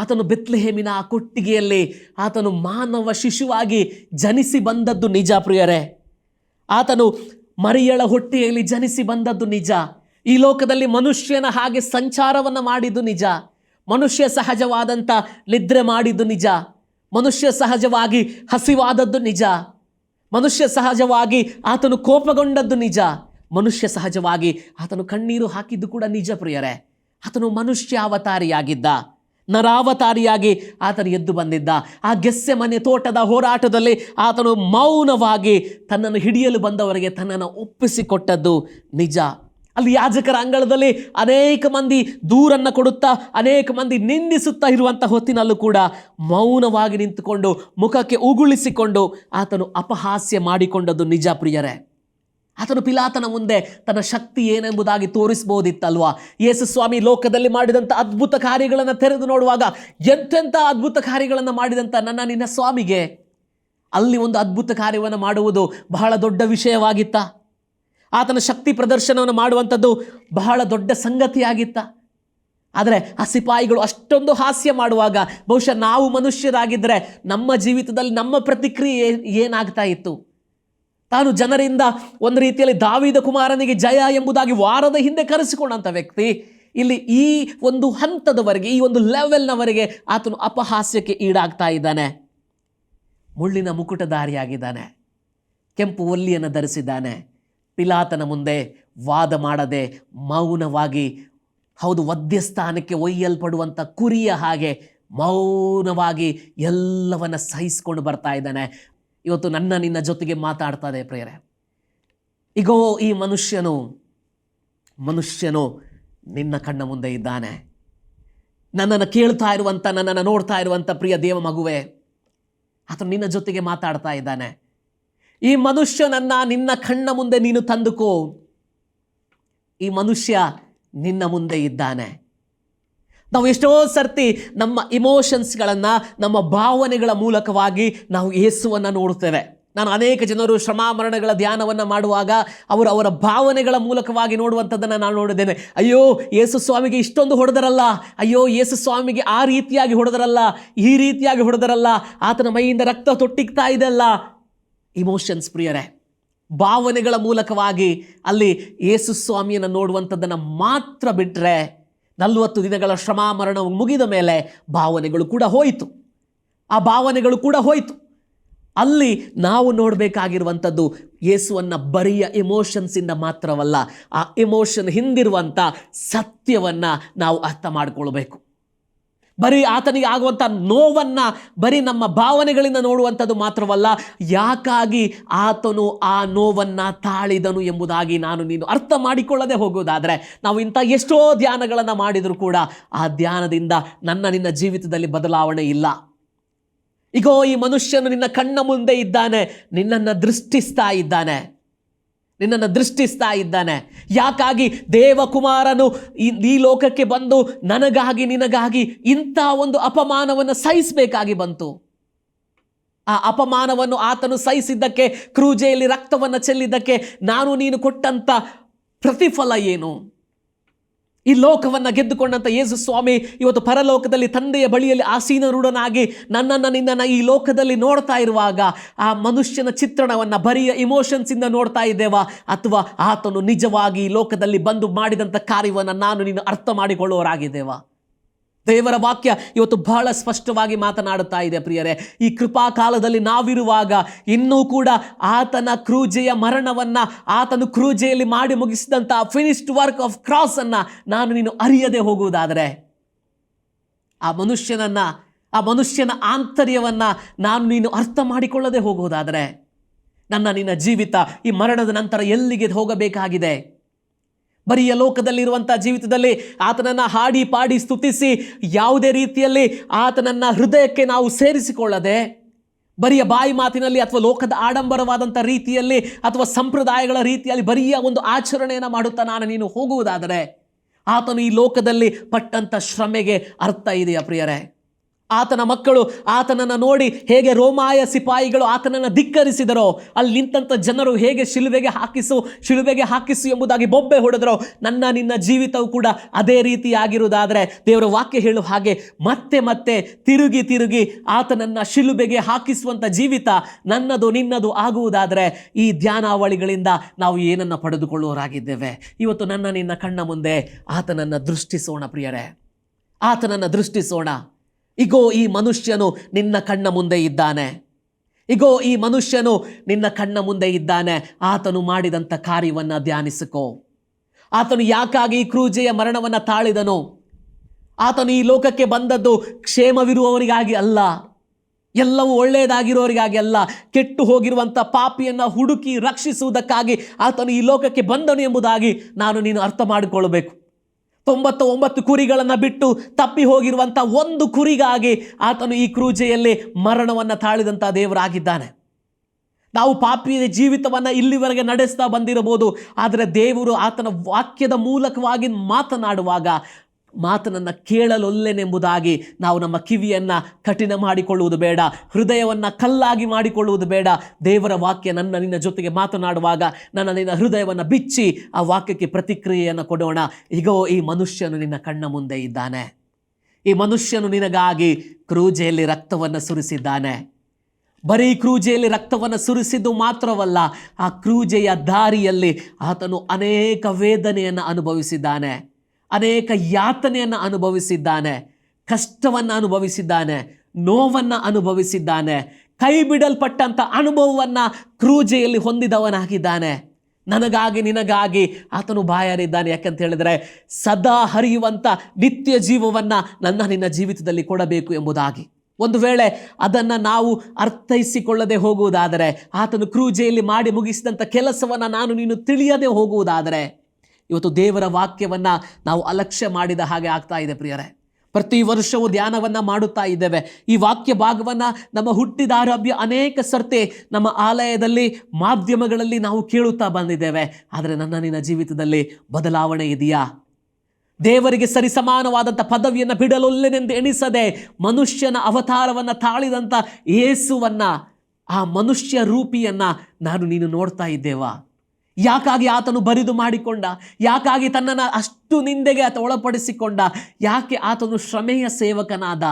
ಆತನು ಬೆತ್ಲೆಹೇಮಿನ ಆ ಕೊಟ್ಟಿಗೆಯಲ್ಲಿ ಆತನು ಮಾನವ ಶಿಶುವಾಗಿ ಜನಿಸಿ ಬಂದದ್ದು ನಿಜ ಪ್ರಿಯರೇ. ಆತನು ಮರಿಯಳ ಹೊಟ್ಟೆಯಲ್ಲಿ ಜನಿಸಿ ಬಂದದ್ದು ನಿಜ. ಈ ಲೋಕದಲ್ಲಿ ಮನುಷ್ಯನ ಹಾಗೆ ಸಂಚಾರವನ್ನು ಮಾಡಿದ್ದು ನಿಜ. ಮನುಷ್ಯ ಸಹಜವಾದಂಥ ನಿದ್ರೆ ಮಾಡಿದ್ದು ನಿಜ. ಮನುಷ್ಯ ಸಹಜವಾಗಿ ಹಸಿವಾದದ್ದು ನಿಜ. ಮನುಷ್ಯ ಸಹಜವಾಗಿ ಆತನು ಕೋಪಗೊಂಡದ್ದು ನಿಜ. ಮನುಷ್ಯ ಸಹಜವಾಗಿ ಆತನು ಕಣ್ಣೀರು ಹಾಕಿದ್ದು ಕೂಡ ನಿಜ ಪ್ರಿಯರೇ. ಆತನು ಮನುಷ್ಯ ಅವತಾರಿಯಾಗಿದ್ದ ನರಾವತಾರಿಯಾಗಿ ಆತನು ಎದ್ದು ಬಂದಿದ್ದ. ಆ ಗೆಸ್ಸೆ ಮನೆ ತೋಟದ ಹೋರಾಟದಲ್ಲಿ ಆತನು ಮೌನವಾಗಿ ತನ್ನನ್ನು ಹಿಡಿಯಲು ಬಂದವರಿಗೆ ತನ್ನನ್ನು ಒಪ್ಪಿಸಿಕೊಟ್ಟದ್ದು ನಿಜ. ಅಲ್ಲಿ ಯಾಜಕರ ಅಂಗಳದಲ್ಲಿ ಅನೇಕ ಮಂದಿ ದೂರನ್ನು ಕೊಡುತ್ತಾ, ಅನೇಕ ಮಂದಿ ನಿಂದಿಸುತ್ತಾ ಇರುವಂಥ ಹೊತ್ತಿನಲ್ಲೂ ಕೂಡ ಮೌನವಾಗಿ ನಿಂತುಕೊಂಡು, ಮುಖಕ್ಕೆ ಉಗುಳಿಸಿಕೊಂಡು ಆತನು ಅಪಹಾಸ್ಯ ಮಾಡಿಕೊಂಡದ್ದು ನಿಜ ಪ್ರಿಯರೇ. ಆತನು ಪಿಲಾತನ ಮುಂದೆ ತನ್ನ ಶಕ್ತಿ ಏನೆಂಬುದಾಗಿ ತೋರಿಸಬಹುದಿತ್ತಲ್ವಾ? ಯೇಸು ಸ್ವಾಮಿ ಲೋಕದಲ್ಲಿ ಮಾಡಿದಂಥ ಅದ್ಭುತ ಕಾರ್ಯಗಳನ್ನು ತೆರೆದು ನೋಡುವಾಗ ಎಂತೆಂಥ ಅದ್ಭುತ ಕಾರ್ಯಗಳನ್ನು ಮಾಡಿದಂಥ ನನ್ನ ನಿನ್ನ ಸ್ವಾಮಿಗೆ? ಅಲ್ಲಿ ಒಂದು ಅದ್ಭುತ ಕಾರ್ಯವನ್ನು ಮಾಡುವುದು ಬಹಳ ದೊಡ್ಡ ವಿಷಯವಾಗಿತ್ತ. ಆತನ ಶಕ್ತಿ ಪ್ರದರ್ಶನವನ್ನು ಮಾಡುವಂಥದ್ದು ಬಹಳ ದೊಡ್ಡ ಸಂಗತಿಯಾಗಿತ್ತ. ಆದರೆ ಆ ಸಿಪಾಯಿಗಳು ಅಷ್ಟೊಂದು ಹಾಸ್ಯ ಮಾಡುವಾಗ ಬಹುಶಃ ನಾವು ಮನುಷ್ಯರಾಗಿದ್ದರೆ ನಮ್ಮ ಜೀವಿತದಲ್ಲಿ ನಮ್ಮ ಪ್ರತಿಕ್ರಿಯೆ ಏನಾಗ್ತಾ ಇತ್ತು? ತಾನು ಜನರಿಂದ ಒಂದು ರೀತಿಯಲ್ಲಿ ದಾವಿದ ಕುಮಾರನಿಗೆ ಜಯ ಎಂಬುದಾಗಿ ವಾರದ ಹಿಂದೆ ಕರೆಸಿಕೊಂಡಂಥ ವ್ಯಕ್ತಿ, ಇಲ್ಲಿ ಈ ಒಂದು ಹಂತದವರೆಗೆ, ಈ ಒಂದು ಲೆವೆಲ್ನವರೆಗೆ ಆತನು ಅಪಹಾಸ್ಯಕ್ಕೆ ಈಡಾಗ್ತಾ ಇದ್ದಾನೆ. ಮುಳ್ಳಿನ ಮುಕುಟಧಾರಿಯಾಗಿದ್ದಾನೆ. ಕೆಂಪು ಒಲ್ಲಿಯನ್ನು ಧರಿಸಿದ್ದಾನೆ. ಪಿಲಾತನ ಮುಂದೆ ವಾದ ಮಾಡದೆ ಮೌನವಾಗಿ, ಹೌದು ವದ್ಯಸ್ಥಾನಕ್ಕೆ ಒಯ್ಯಲ್ಪಡುವಂಥ ಕುರಿಯ ಹಾಗೆ ಮೌನವಾಗಿ ಎಲ್ಲವನ್ನ ಸಹಿಸಿಕೊಂಡು ಬರ್ತಾ ಇದ್ದಾನೆ. ಇವತ್ತು ನನ್ನ ನಿನ್ನ ಜೊತೆಗೆ ಮಾತಾಡ್ತಾ ಇದೆ ಪ್ರೇರೆ ಈಗೋ ಈ ಮನುಷ್ಯನು ಮನುಷ್ಯನು ನಿನ್ನ ಕಣ್ಣ ಮುಂದೆ ಇದ್ದಾನೆ. ನನ್ನನ್ನು ಕೇಳ್ತಾ ಇರುವಂಥ ನನ್ನನ್ನು ನೋಡ್ತಾ ಇರುವಂಥ ಪ್ರಿಯ ದೇವ ಮಗುವೆ, ಆತನು ನಿನ್ನ ಜೊತೆಗೆ ಮಾತಾಡ್ತಾ ಇದ್ದಾನೆ. ಈ ಮನುಷ್ಯನನ್ನ ನಿನ್ನ ಕಣ್ಣ ಮುಂದೆ ನೀನು ತಂದುಕೋ. ಈ ಮನುಷ್ಯ ನಿನ್ನ ಮುಂದೆ ಇದ್ದಾನೆ. ನಾವು ಎಷ್ಟೋ ಸರ್ತಿ ನಮ್ಮ ಇಮೋಷನ್ಸ್ಗಳನ್ನು ನಮ್ಮ ಭಾವನೆಗಳ ಮೂಲಕವಾಗಿ ನಾವು ಯೇಸುವನ್ನು ನೋಡುತ್ತೇವೆ. ನಾನು ಅನೇಕ ಜನರು ಶ್ರಮ ಮರಣಗಳ ಧ್ಯಾನವನ್ನು ಮಾಡುವಾಗ ಅವರು ಅವರ ಭಾವನೆಗಳ ಮೂಲಕವಾಗಿ ನೋಡುವಂಥದ್ದನ್ನು ನಾನು ನೋಡಿದ್ದೇನೆ. ಅಯ್ಯೋ, ಯೇಸು ಸ್ವಾಮಿಗೆ ಇಷ್ಟೊಂದು ಹೊಡೆದರಲ್ಲ. ಅಯ್ಯೋ, ಯೇಸು ಸ್ವಾಮಿಗೆ ಆ ರೀತಿಯಾಗಿ ಹೊಡೆದರಲ್ಲ. ಈ ರೀತಿಯಾಗಿ ಹೊಡೆದರಲ್ಲ. ಆತನ ಮೈಯಿಂದ ರಕ್ತ ತೊಟ್ಟಿಗ್ತಾ ಇದೆಲ್ಲ ಇಮೋಷನ್ಸ್ ಪ್ರಿಯರೇ, ಭಾವನೆಗಳ ಮೂಲಕವಾಗಿ ಅಲ್ಲಿ ಯೇಸು ಸ್ವಾಮಿಯನ್ನು ನೋಡುವಂಥದ್ದನ್ನು ಮಾತ್ರ ಬಿಟ್ಟರೆ ನಲವತ್ತು ದಿನಗಳ ಶ್ರಮ ಮರಣ ಮುಗಿದ ಮೇಲೆ ಭಾವನೆಗಳು ಕೂಡ ಹೋಯಿತು. ಆ ಭಾವನೆಗಳು ಕೂಡ ಹೋಯಿತು. ಅಲ್ಲಿ ನಾವು ನೋಡಬೇಕಾಗಿರುವಂಥದ್ದು ಯೇಸುವನ್ನು ಬರಿಯ ಎಮೋಷನ್ಸಿಂದ ಮಾತ್ರವಲ್ಲ, ಆ ಎಮೋಷನ್ ಹಿಂದಿರುವಂಥ ಸತ್ಯವನ್ನು ನಾವು ಅರ್ಥ ಮಾಡಿಕೊಳ್ಬೇಕು. ಬರೀ ಆತನಿಗೆ ಆಗುವಂಥ ನೋವನ್ನು ಬರೀ ನಮ್ಮ ಭಾವನೆಗಳಿಂದ ನೋಡುವಂಥದ್ದು ಮಾತ್ರವಲ್ಲ, ಯಾಕಾಗಿ ಆತನು ಆ ನೋವನ್ನು ತಾಳಿದನು ಎಂಬುದಾಗಿ ನಾನು ನೀನು ಅರ್ಥ ಮಾಡಿಕೊಳ್ಳದೆ ಹೋಗೋದಾದರೆ, ನಾವು ಇಂಥ ಎಷ್ಟೋ ಧ್ಯಾನಗಳನ್ನು ಮಾಡಿದರೂ ಕೂಡ ಆ ಧ್ಯಾನದಿಂದ ನನ್ನ ನಿನ್ನ ಜೀವಿತದಲ್ಲಿ ಬದಲಾವಣೆ ಇಲ್ಲ. ಈಗೋ ಈ ಮನುಷ್ಯನು ನಿನ್ನ ಕಣ್ಣ ಮುಂದೆ ಇದ್ದಾನೆ, ನಿನ್ನನ್ನು ದೃಷ್ಟಿಸ್ತಾ ಇದ್ದಾನೆ. ನಿನ್ನನ್ನು ದೃಷ್ಟಿಸ್ತಾ ಇದ್ದಾನೆ. ಯಾಕಾಗಿ? ದೇವಕುಮಾರನು ಈ ಲೋಕಕ್ಕೆ ಬಂದು ನನಗಾಗಿ, ನಿನಗಾಗಿ ಇಂಥ ಒಂದು ಅಪಮಾನವನ್ನು ಸಹಿಸಬೇಕಾಗಿ ಬಂತು. ಆ ಅಪಮಾನವನ್ನು ಆತನು ಸಹಿಸಿದ್ದಕ್ಕೆ, ಕ್ರೂಜೆಯಲ್ಲಿ ರಕ್ತವನ್ನು ಚೆಲ್ಲಿದ್ದಕ್ಕೆ ನಾನು ನೀನು ಕೊಟ್ಟಂಥ ಪ್ರತಿಫಲ ಏನು? ಈ ಲೋಕವನ್ನು ಗೆದ್ದುಕೊಂಡಂಥ ಯೇಸು ಸ್ವಾಮಿ ಇವತ್ತು ಪರಲೋಕದಲ್ಲಿ ತಂದೆಯ ಬಳಿಯಲ್ಲಿ ಆಸೀನರೂಢನಾಗಿ ನನ್ನನ್ನು ನಿನ್ನನ್ನು ಈ ಲೋಕದಲ್ಲಿ ನೋಡ್ತಾ ಇರುವಾಗ ಆ ಮನುಷ್ಯನ ಚಿತ್ರಣವನ್ನು ಬರಿಯ ಇಮೋಷನ್ಸಿಂದ ನೋಡ್ತಾ ಇದ್ದೇವಾ ಅಥವಾ ಆತನು ನಿಜವಾಗಿ ಲೋಕದಲ್ಲಿ ಬಂದು ಮಾಡಿದಂಥ ಕಾರ್ಯವನ್ನು ನಾನು ನೀನು ಅರ್ಥ ಮಾಡಿಕೊಳ್ಳುವವರಾಗಿದ್ದೇವಾ ದೇವರ ವಾಕ್ಯ ಇವತ್ತು ಬಹಳ ಸ್ಪಷ್ಟವಾಗಿ ಮಾತನಾಡುತ್ತಾ ಇದೆ ಪ್ರಿಯರೇ. ಈ ಕೃಪಾ ಕಾಲದಲ್ಲಿ ನಾವಿರುವಾಗ ಇನ್ನೂ ಕೂಡ ಆತನ ಕ್ರೂಜೆಯ ಮರಣವನ್ನು, ಆತನು ಕ್ರೂಜೆಯಲ್ಲಿ ಮಾಡಿ ಮುಗಿಸಿದಂಥ ಫಿನಿಶ್ಡ್ ವರ್ಕ್ ಆಫ್ ಕ್ರಾಸ್ ಅನ್ನ ನಾನು ನೀನು ಅರಿಯದೆ ಹೋಗುವುದಾದರೆ, ಆ ಮನುಷ್ಯನನ್ನ, ಆ ಮನುಷ್ಯನ ಆಂತರ್ಯವನ್ನ ನಾನು ನೀನು ಅರ್ಥ ಮಾಡಿಕೊಳ್ಳದೆ ಹೋಗುವುದಾದರೆ, ನನ್ನ ನಿನ್ನ ಜೀವಿತ ಈ ಮರಣದ ನಂತರ ಎಲ್ಲಿಗೆ ಹೋಗಬೇಕಾಗಿದೆ? ಬರಿಯ ಲೋಕದಲ್ಲಿರುವಂಥ ಜೀವಿತದಲ್ಲಿ ಆತನನ್ನು ಹಾಡಿ ಪಾಡಿ ಸ್ತುತಿಸಿ ಯಾವುದೇ ರೀತಿಯಲ್ಲಿ ಆತನನ್ನು ಹೃದಯಕ್ಕೆ ನಾವು ಸೇರಿಸಿಕೊಳ್ಳದೆ ಬರಿಯ ಬಾಯಿ ಮಾತಿನಲ್ಲಿ ಅಥವಾ ಲೋಕದ ಆಡಂಬರವಾದಂಥ ರೀತಿಯಲ್ಲಿ ಅಥವಾ ಸಂಪ್ರದಾಯಗಳ ರೀತಿಯಲ್ಲಿ ಬರಿಯ ಒಂದು ಆಚರಣೆಯನ್ನು ಮಾಡುತ್ತಾ ನಾನು ನೀನು ಹೋಗುವುದಾದರೆ ಆತನು ಈ ಲೋಕದಲ್ಲಿ ಪಟ್ಟಂಥ ಶ್ರಮೆಗೆ ಅರ್ಥ ಇದೆಯಾ ಪ್ರಿಯರೇ? ಆತನ ಮಕ್ಕಳು ಆತನನ್ನು ನೋಡಿ ಹೇಗೆ ರೋಮಾಯ ಸಿಪಾಯಿಗಳು ಆತನನ್ನು ಧಿಕ್ಕರಿಸಿದರೋ, ಅಲ್ಲಿ ನಿಂತಂಥ ಜನರು ಹೇಗೆ ಶಿಲುಬೆಗೆ ಹಾಕಿಸು ಶಿಲುಬೆಗೆ ಹಾಕಿಸು ಎಂಬುದಾಗಿ ಬೊಬ್ಬೆ ಹೊಡೆದರೋ, ನನ್ನ ನಿನ್ನ ಜೀವಿತವು ಕೂಡ ಅದೇ ರೀತಿಯಾಗಿರುವುದಾದರೆ ದೇವರ ವಾಕ್ಯ ಹೇಳುವ ಹಾಗೆ ಮತ್ತೆ ಮತ್ತೆ ತಿರುಗಿ ತಿರುಗಿ ಆತನನ್ನು ಶಿಲುಬೆಗೆ ಹಾಕಿಸುವಂಥ ಜೀವಿತ ನನ್ನದು ನಿನ್ನದು ಆಗುವುದಾದರೆ ಈ ಧ್ಯಾನಾವಳಿಗಳಿಂದ ನಾವು ಏನನ್ನು ಪಡೆದುಕೊಳ್ಳುವವರಾಗಿದ್ದೇವೆ ಇವತ್ತು ನನ್ನ ನಿನ್ನ ಕಣ್ಣ ಮುಂದೆ ಆತನನ್ನು ದೃಷ್ಟಿಸೋಣ ಪ್ರಿಯರೇ. ಆತನನ್ನು ದೃಷ್ಟಿಸೋಣ. ಇಗೋ, ಈ ಮನುಷ್ಯನು ನಿನ್ನ ಕಣ್ಣ ಮುಂದೆ ಇದ್ದಾನೆ. ಇಗೋ, ಈ ಮನುಷ್ಯನು ನಿನ್ನ ಕಣ್ಣ ಮುಂದೆ ಇದ್ದಾನೆ. ಆತನು ಮಾಡಿದಂಥ ಕಾರ್ಯವನ್ನು ಧ್ಯಾನಿಸಿಕೋ. ಆತನು ಯಾಕಾಗಿ ಈ ಕ್ರೂಜೆಯ ಮರಣವನ್ನು ತಾಳಿದನು? ಆತನು ಈ ಲೋಕಕ್ಕೆ ಬಂದದ್ದು ಕ್ಷೇಮವಿರುವವರಿಗಾಗಿ ಅಲ್ಲ. ಎಲ್ಲವೂ ಒಳ್ಳೆಯದಾಗಿರೋರಿಗಾಗಿ ಅಲ್ಲ. ಕೆಟ್ಟು ಹೋಗಿರುವಂಥ ಪಾಪಿಯನ್ನು ಹುಡುಕಿ ರಕ್ಷಿಸುವುದಕ್ಕಾಗಿ ಆತನು ಈ ಲೋಕಕ್ಕೆ ಬಂದನು ಎಂಬುದಾಗಿ ನಾನು ನೀನು ಅರ್ಥ ಮಾಡಿಕೊಳ್ಳಬೇಕು. ತೊಂಬತ್ತ ಒಂಬತ್ತು ಕುರಿಗಳನ್ನು ಬಿಟ್ಟು ತಪ್ಪಿ ಹೋಗಿರುವಂಥ ಒಂದು ಕುರಿಗಾಗಿ ಆತನು ಈ ಕ್ರೂಜೆಯಲ್ಲಿ ಮರಣವನ್ನು ತಾಳಿದಂಥ ದೇವರಾಗಿದ್ದಾನೆ. ನಾವು ಪಾಪಿಯ ಜೀವಿತವನ್ನು ಇಲ್ಲಿವರೆಗೆ ನಡೆಸ್ತಾ ಬಂದಿರಬಹುದು, ಆದರೆ ದೇವರು ಆತನ ವಾಕ್ಯದ ಮೂಲಕವಾಗಿ ಮಾತನಾಡುವಾಗ ಮಾತನನ್ನು ಕೇಳಲೊಲ್ಲೆನೆಂಬುದಾಗಿ ನಾವು ನಮ್ಮ ಕಿವಿಯನ್ನು ಕಠಿಣ ಮಾಡಿಕೊಳ್ಳುವುದು ಬೇಡ, ಹೃದಯವನ್ನು ಕಲ್ಲಾಗಿ ಮಾಡಿಕೊಳ್ಳುವುದು ಬೇಡ. ದೇವರ ವಾಕ್ಯ ನನ್ನ ನಿನ್ನ ಜೊತೆಗೆ ಮಾತನಾಡುವಾಗ ನನ್ನ ನಿನ್ನ ಹೃದಯವನ್ನು ಬಿಚ್ಚಿ ಆ ವಾಕ್ಯಕ್ಕೆ ಪ್ರತಿಕ್ರಿಯೆಯನ್ನು ಕೊಡೋಣ. ಈಗೋ ಈ ಮನುಷ್ಯನು ನಿನ್ನ ಕಣ್ಣ ಮುಂದೆ ಇದ್ದಾನೆ. ಈ ಮನುಷ್ಯನು ನಿನಗಾಗಿ ಕ್ರೂಜೆಯಲ್ಲಿ ರಕ್ತವನ್ನು ಸುರಿಸಿದ್ದಾನೆ. ಬರೀ ಕ್ರೂಜೆಯಲ್ಲಿ ರಕ್ತವನ್ನು ಸುರಿಸಿದ್ದು ಮಾತ್ರವಲ್ಲ, ಆ ಕ್ರೂಜೆಯ ದಾರಿಯಲ್ಲಿ ಆತನು ಅನೇಕ ವೇದನೆಯನ್ನು ಅನುಭವಿಸಿದ್ದಾನೆ. ಅನೇಕ ಯಾತನೆಯನ್ನು ಅನುಭವಿಸಿದ್ದಾನೆ, ಕಷ್ಟವನ್ನು ಅನುಭವಿಸಿದ್ದಾನೆ, ನೋವನ್ನು ಅನುಭವಿಸಿದ್ದಾನೆ, ಕೈ ಬಿಡಲ್ಪಟ್ಟಂಥ ಅನುಭವವನ್ನು ಕ್ರೂಜೆಯಲ್ಲಿ ಹೊಂದಿದವನಾಗಿದ್ದಾನೆ. ನನಗಾಗಿ ನಿನಗಾಗಿ ಆತನು ಬಾಯಾರಿದ್ದಾನೆ. ಯಾಕಂತ ಹೇಳಿದರೆ ಸದಾ ಹರಿಯುವಂಥ ನಿತ್ಯ ಜೀವವನ್ನು ನನ್ನ ನಿನ್ನ ಜೀವಿತದಲ್ಲಿ ಕೊಡಬೇಕು ಎಂಬುದಾಗಿ. ಒಂದು ವೇಳೆ ಅದನ್ನು ನಾವು ಅರ್ಥೈಸಿಕೊಳ್ಳದೆ ಹೋಗುವುದಾದರೆ, ಆತನು ಕ್ರೂಜೆಯಲ್ಲಿ ಮಾಡಿ ಮುಗಿಸಿದಂಥ ಕೆಲಸವನ್ನು ನಾನು ನೀನು ತಿಳಿಯದೆ ಹೋಗುವುದಾದರೆ ಇವತ್ತು ದೇವರ ವಾಕ್ಯವನ್ನು ನಾವು ಅಲಕ್ಷ್ಯ ಮಾಡಿದ ಹಾಗೆ ಆಗ್ತಾ ಇದೆ ಪ್ರಿಯರೇ. ಪ್ರತಿ ವರ್ಷವೂ ಧ್ಯಾನವನ್ನು ಮಾಡುತ್ತಾ ಇದ್ದೇವೆ. ಈ ವಾಕ್ಯ ಭಾಗವನ್ನು ನಮ್ಮ ಹುಟ್ಟಿದಾರಭ್ಯ ಅನೇಕ ಸರ್ತಿ ನಮ್ಮ ಆಲಯದಲ್ಲಿ, ಮಾಧ್ಯಮಗಳಲ್ಲಿ ನಾವು ಕೇಳುತ್ತಾ ಬಂದಿದ್ದೇವೆ. ಆದರೆ ನನ್ನ ನಿನ್ನ ಜೀವಿತದಲ್ಲಿ ಬದಲಾವಣೆ ಇದೆಯಾ? ದೇವರಿಗೆ ಸರಿಸಮಾನವಾದಂಥ ಪದವಿಯನ್ನು ಬಿಡಲೊಲ್ಲೆನೆಂದು ಎಣಿಸದೆ ಮನುಷ್ಯನ ಅವತಾರವನ್ನು ತಾಳಿದಂಥ ಏಸುವನ್ನು, ಆ ಮನುಷ್ಯ ರೂಪಿಯನ್ನು ನಾನು ನೀನು ನೋಡ್ತಾ ಇದ್ದೇವಾ? ಯಾಕಾಗಿ ಆತನು ಬರಿದು ಮಾಡಿಕೊಂಡ? ಯಾಕಾಗಿ ತನ್ನನ್ನು ಅಷ್ಟು ನಿಂದೆಗೆ ಆತ ಒಳಪಡಿಸಿಕೊಂಡ? ಯಾಕೆ ಆತನು ಶ್ರಮೆಯ ಸೇವಕನಾದ?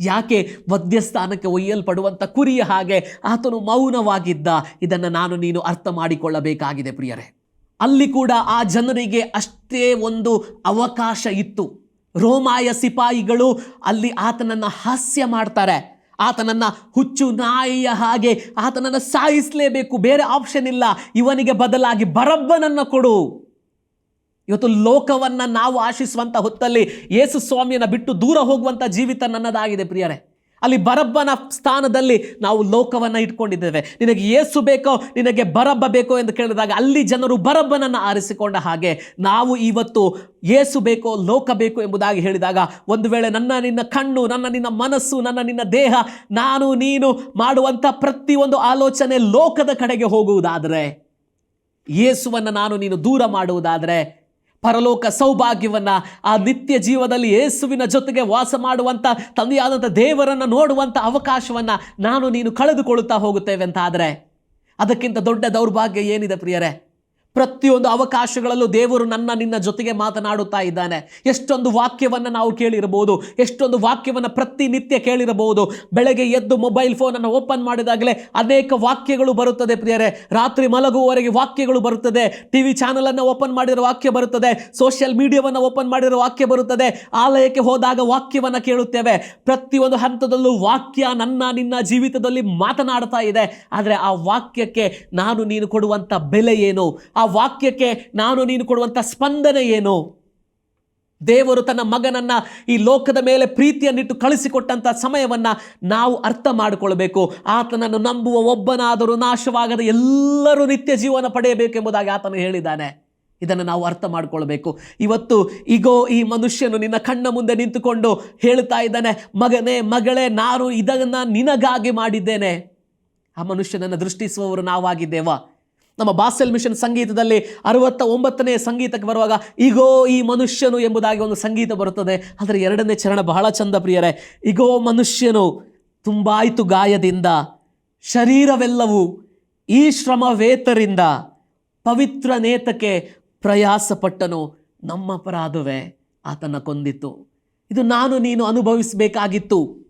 ಯಾಕೆ ಮಧ್ಯಸ್ಥಾನಕ್ಕೆ ಒಯ್ಯಲ್ಪಡುವಂಥ ಕುರಿಯ ಹಾಗೆ ಆತನು ಮೌನವಾಗಿದ್ದ? ಇದನ್ನು ನಾನು ನೀನು ಅರ್ಥ ಮಾಡಿಕೊಳ್ಳಬೇಕಾಗಿದೆ ಪ್ರಿಯರೇ. ಅಲ್ಲಿ ಕೂಡ ಆ ಜನರಿಗೆ ಅಷ್ಟೇ ಒಂದು ಅವಕಾಶ ಇತ್ತು. ರೋಮಾಯ ಸಿಪಾಯಿಗಳು ಅಲ್ಲಿ ಆತನನ್ನು ಹಾಸ್ಯ ಮಾಡ್ತಾರೆ. ಆತನನ್ನು ಹುಚ್ಚು ನಾಯಿಯ ಹಾಗೆ ಆತನನ್ನು ಸಾಯಿಸಲೇಬೇಕು. ಬೇರೆ ಆಪ್ಷನ್ ಇಲ್ಲ. ಇವನಿಗೆ ಬದಲಾಗಿ ಬರಬ್ಬನನ್ನು ಕೊಡು. ಇವತ್ತು ಲೋಕವನ್ನು ನಾವು ಆಶಿಸುವಂಥ ಹೊತ್ತಲ್ಲಿ ಯೇಸು ಸ್ವಾಮಿಯನ್ನು ಬಿಟ್ಟು ದೂರ ಹೋಗುವಂಥ ಜೀವಿತ ನನ್ನದಾಗಿದೆ ಪ್ರಿಯರೇ. ಅಲ್ಲಿ ಬರಬ್ಬನ ಸ್ಥಾನದಲ್ಲಿ ನಾವು ಲೋಕವನ್ನು ಇಟ್ಕೊಂಡಿದ್ದೇವೆ. ನಿನಗೆ ಏಸು ಬೇಕೋ, ನಿನಗೆ ಬರಬ್ಬ ಬೇಕೋ ಎಂದು ಕೇಳಿದಾಗ ಅಲ್ಲಿ ಜನರು ಬರಬ್ಬನನ್ನು ಆರಿಸಿಕೊಂಡ ಹಾಗೆ ನಾವು ಇವತ್ತು ಏಸು ಬೇಕೋ, ಲೋಕ ಬೇಕು ಎಂಬುದಾಗಿ ಹೇಳಿದಾಗ ಒಂದು ವೇಳೆ ನನ್ನ ನಿನ್ನ ಕಣ್ಣು, ನನ್ನ ನಿನ್ನ ಮನಸ್ಸು, ನನ್ನ ನಿನ್ನ ದೇಹ, ನಾನು, ನೀನು ಮಾಡುವಂಥ ಪ್ರತಿಯೊಂದು ಆಲೋಚನೆ ಲೋಕದ ಕಡೆಗೆ ಹೋಗುವುದಾದರೆ ಯೇಸುವನ್ನು ನಾನು ನೀನು ದೂರ ಮಾಡುವುದಾದರೆ ಪರಲೋಕ ಸೌಭಾಗ್ಯವನ್ನು ಆ ನಿತ್ಯ ಜೀವದಲ್ಲಿ ಯೇಸುವಿನ ಜೊತೆಗೆ ವಾಸ ಮಾಡುವಂಥ ತಂದೆಯಾದಂಥ ದೇವರನ್ನು ನೋಡುವಂಥ ಅವಕಾಶವನ್ನು ನಾನು ನೀನು ಕಳೆದುಕೊಳ್ಳುತ್ತಾ ಹೋಗುತ್ತೇವೆ ಅಂತ ಆದರೆ ಅದಕ್ಕಿಂತ ದೊಡ್ಡ ದೌರ್ಭಾಗ್ಯ ಏನಿದೆ ಪ್ರಿಯರೇ? ಪ್ರತಿಯೊಂದು ಅವಕಾಶಗಳಲ್ಲೂ ದೇವರು ನನ್ನ ನಿನ್ನ ಜೊತೆಗೆ ಮಾತನಾಡುತ್ತಾ ಇದ್ದಾನೆ. ಎಷ್ಟೊಂದು ವಾಕ್ಯವನ್ನು ನಾವು ಕೇಳಿರಬಹುದು, ಎಷ್ಟೊಂದು ವಾಕ್ಯವನ್ನು ಪ್ರತಿನಿತ್ಯ ಕೇಳಿರಬಹುದು. ಬೆಳಗ್ಗೆ ಎದ್ದು ಮೊಬೈಲ್ ಫೋನನ್ನು ಓಪನ್ ಮಾಡಿದಾಗಲೇ ಅನೇಕ ವಾಕ್ಯಗಳು ಬರುತ್ತದೆ ಪ್ರಿಯರೇ. ರಾತ್ರಿ ಮಲಗುವವರೆಗೆ ವಾಕ್ಯಗಳು ಬರುತ್ತದೆ. ಟಿ ವಿ ಚಾನಲನ್ನು ಓಪನ್ ಮಾಡಿರೋ ವಾಕ್ಯ ಬರುತ್ತದೆ. ಸೋಷಿಯಲ್ ಮೀಡಿಯಾವನ್ನು ಓಪನ್ ಮಾಡಿರೋ ವಾಕ್ಯ ಬರುತ್ತದೆ. ಆಲಯಕ್ಕೆ ಹೋದಾಗ ವಾಕ್ಯವನ್ನು ಕೇಳುತ್ತೇವೆ. ಪ್ರತಿಯೊಂದು ಹಂತದಲ್ಲೂ ವಾಕ್ಯ ನನ್ನ ನಿನ್ನ ಜೀವಿತದಲ್ಲಿ ಮಾತನಾಡ್ತಾ ಇದೆ. ಆದರೆ ಆ ವಾಕ್ಯಕ್ಕೆ ನಾನು ನೀನು ಕೊಡುವಂಥ ಬೆಲೆ ಏನು? ಆ ವಾಕ್ಯಕ್ಕೆ ನಾನು ನೀನು ಕೊಡುವಂಥ ಸ್ಪಂದನೆ ಏನು? ದೇವರು ತನ್ನ ಮಗನನ್ನು ಈ ಲೋಕದ ಮೇಲೆ ಪ್ರೀತಿಯನ್ನಿಟ್ಟು ಕಳಿಸಿಕೊಟ್ಟಂಥ ಸಮಯವನ್ನು ನಾವು ಅರ್ಥ ಮಾಡಿಕೊಳ್ಬೇಕು. ಆತನನ್ನು ನಂಬುವ ಒಬ್ಬನಾದರೂ ನಾಶವಾಗದ ಎಲ್ಲರೂ ನಿತ್ಯ ಜೀವನ ಪಡೆಯಬೇಕೆಂಬುದಾಗಿ ಆತನು ಹೇಳಿದ್ದಾನೆ. ಇದನ್ನು ನಾವು ಅರ್ಥ ಮಾಡಿಕೊಳ್ಬೇಕು. ಇವತ್ತು ಈಗೋ ಈ ಮನುಷ್ಯನು ನಿನ್ನ ಕಣ್ಣ ಮುಂದೆ ನಿಂತುಕೊಂಡು ಹೇಳ್ತಾ ಇದ್ದಾನೆ, ಮಗನೇ, ಮಗಳೇ, ನಾನು ಇದನ್ನು ನಿನಗಾಗಿ ಮಾಡಿದ್ದೇನೆ. ಆ ಮನುಷ್ಯನನ್ನು ದೃಷ್ಟಿಸುವವರು ನಾವಾಗಿದ್ದೇವಾ? ನಮ್ಮ ಬಾಸೆಲ್ ಮಿಷನ್ ಸಂಗೀತದಲ್ಲಿ ಅರವತ್ತ ಒಂಬತ್ತನೇ ಸಂಗೀತಕ್ಕೆ ಬರುವಾಗ, ಇಗೋ ಈ ಮನುಷ್ಯನು ಎಂಬುದಾಗಿ ಒಂದು ಸಂಗೀತ ಬರುತ್ತದೆ. ಆದರೆ ಎರಡನೇ ಚರಣ ಬಹಳ ಚಂದ ಪ್ರಿಯರೇ, ಇಗೋ ಮನುಷ್ಯನು ತುಂಬಾಯಿತು ಗಾಯದಿಂದ, ಶರೀರವೆಲ್ಲವೂ ಈ ಶ್ರಮವೇತರಿಂದ ಪವಿತ್ರ ನೇತಕ್ಕೆ ಪ್ರಯಾಸಪಟ್ಟನು, ನಮ್ಮ ಅಪರಾಧವೇ ಆತನ ಕೊಂದಿತ್ತು. ಇದು ನಾನು ನೀನು ಅನುಭವಿಸಬೇಕಾಗಿತ್ತು.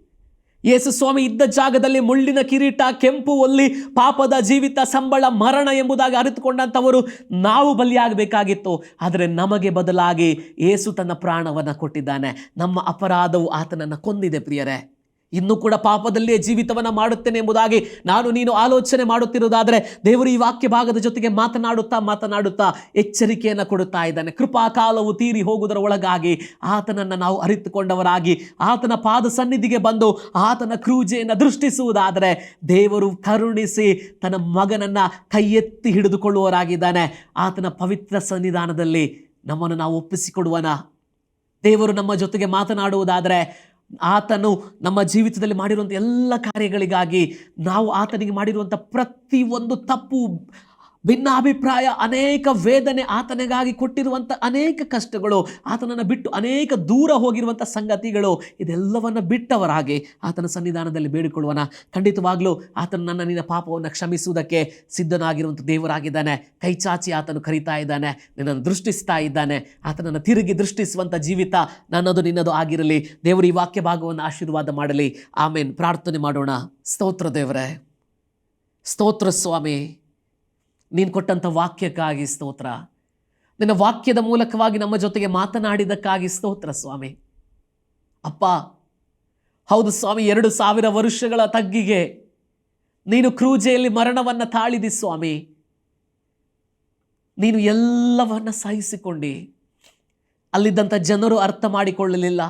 ಯೇಸು ಸ್ವಾಮಿ ಇದ್ದ ಜಾಗದಲ್ಲಿ ಮುಳ್ಳಿನ ಕಿರೀಟ, ಕೆಂಪು ಒಲ್ಲಿ, ಪಾಪದ ಜೀವಿತ ಸಂಬಳ, ಮರಣ ಎಂಬುದಾಗಿ ಅರಿತುಕೊಂಡಂಥವರು ನಾವು ಬಲಿಯಾಗಬೇಕಾಗಿತ್ತು. ಆದರೆ ನಮಗೆ ಬದಲಾಗಿ ಏಸು ತನ್ನ ಪ್ರಾಣವನ್ನು ಕೊಟ್ಟಿದ್ದಾನೆ. ನಮ್ಮ ಅಪರಾಧವು ಆತನನ್ನು ಕೊಂದಿದೆ ಪ್ರಿಯರೇ. ಇನ್ನೂ ಕೂಡ ಪಾಪದಲ್ಲಿಯೇ ಜೀವಿತವನ್ನು ಮಾಡುತ್ತೇನೆ ಎಂಬುದಾಗಿ ನಾನು ನೀನು ಆಲೋಚನೆ ಮಾಡುತ್ತಿರುವುದಾದರೆ ದೇವರು ಈ ವಾಕ್ಯ ಭಾಗದ ಜೊತೆಗೆ ಮಾತನಾಡುತ್ತಾ ಮಾತನಾಡುತ್ತಾ ಎಚ್ಚರಿಕೆಯನ್ನು ಕೊಡುತ್ತಾ ಇದ್ದಾನೆ. ಕೃಪಾಕಾಲವು ತೀರಿ ಹೋಗುವುದರ ಒಳಗಾಗಿ ಆತನನ್ನು ನಾವು ಅರಿತುಕೊಂಡವರಾಗಿ ಆತನ ಪಾದ ಸನ್ನಿಧಿಗೆ ಬಂದು ಆತನ ಕ್ರೂಜೆಯನ್ನು ದೃಷ್ಟಿಸುವುದಾದರೆ ದೇವರು ಕರುಣಿಸಿ ತನ್ನ ಮಗನನ್ನು ಕೈಯೆತ್ತಿ ಹಿಡಿದುಕೊಳ್ಳುವವರಾಗಿದ್ದಾನೆ. ಆತನ ಪವಿತ್ರ ಸನ್ನಿಧಾನದಲ್ಲಿ ನಮ್ಮನ್ನು ನಾವು ಒಪ್ಪಿಸಿಕೊಡುವನ. ದೇವರು ನಮ್ಮ ಜೊತೆಗೆ ಮಾತನಾಡುವುದಾದರೆ ಆತನು ನಮ್ಮ ಜೀವಿತದಲ್ಲಿ ಮಾಡಿರುವಂಥ ಎಲ್ಲ ಕಾರ್ಯಗಳಿಗಾಗಿ ನಾವು ಆತನಿಗೆ ಮಾಡಿರುವಂಥ ಪ್ರತಿಯೊಂದು ತಪ್ಪು ಭಿನ್ನಾಭಿಪ್ರಾಯ, ಅನೇಕ ವೇದನೆ ಆತನಿಗಾಗಿ ಕೊಟ್ಟಿರುವಂಥ ಅನೇಕ ಕಷ್ಟಗಳು, ಆತನನ್ನು ಬಿಟ್ಟು ಅನೇಕ ದೂರ ಹೋಗಿರುವಂಥ ಸಂಗತಿಗಳು, ಇದೆಲ್ಲವನ್ನು ಬಿಟ್ಟವರಾಗಿ ಆತನ ಸನ್ನಿಧಾನದಲ್ಲಿ ಬೇಡಿಕೊಳ್ಳುವನ. ಖಂಡಿತವಾಗಲೂ ಆತನ ನನ್ನ ನಿನ್ನ ಪಾಪವನ್ನು ಕ್ಷಮಿಸುವುದಕ್ಕೆ ಸಿದ್ಧನಾಗಿರುವಂಥ ದೇವರಾಗಿದ್ದಾನೆ. ಕೈಚಾಚಿ ಆತನು ಕರೀತಾ ಇದ್ದಾನೆ, ನಿನ್ನನ್ನು ದೃಷ್ಟಿಸ್ತಾ ಇದ್ದಾನೆ. ಆತನನ್ನು ತಿರುಗಿ ದೃಷ್ಟಿಸುವಂಥ ಜೀವಿತ ನನ್ನದು ನಿನ್ನದು ಆಗಿರಲಿ. ದೇವರು ಈ ವಾಕ್ಯ ಭಾಗವನ್ನು ಆಶೀರ್ವಾದ ಮಾಡಲಿ. ಆಮೇನ್. ಪ್ರಾರ್ಥನೆ ಮಾಡೋಣ. ಸ್ತೋತ್ರ ದೇವರೇ. ಸ್ತೋತ್ರ ಸ್ವಾಮಿ. ನೀನು ಕೊಟ್ಟಂಥ ವಾಕ್ಯಕ್ಕಾಗಿ ಸ್ತೋತ್ರ. ನಿನ್ನ ವಾಕ್ಯದ ಮೂಲಕವಾಗಿ ನಮ್ಮ ಜೊತೆಗೆ ಮಾತನಾಡಿದ್ದಕ್ಕಾಗಿ ಸ್ತೋತ್ರ ಸ್ವಾಮಿ. ಅಪ್ಪ, ಹೌದು ಸ್ವಾಮಿ, ಎರಡು ಸಾವಿರ ವರ್ಷಗಳ ತಗ್ಗಿಗೆ ನೀನು ಕ್ರೂಜೆಯಲ್ಲಿ ಮರಣವನ್ನು ತಾಳಿದಿ ಸ್ವಾಮಿ. ನೀನು ಎಲ್ಲವನ್ನ ಸಹಿಸಿಕೊಂಡು ಅಲ್ಲಿದ್ದಂಥ ಜನರು ಅರ್ಥ ಮಾಡಿಕೊಳ್ಳಲಿಲ್ಲ.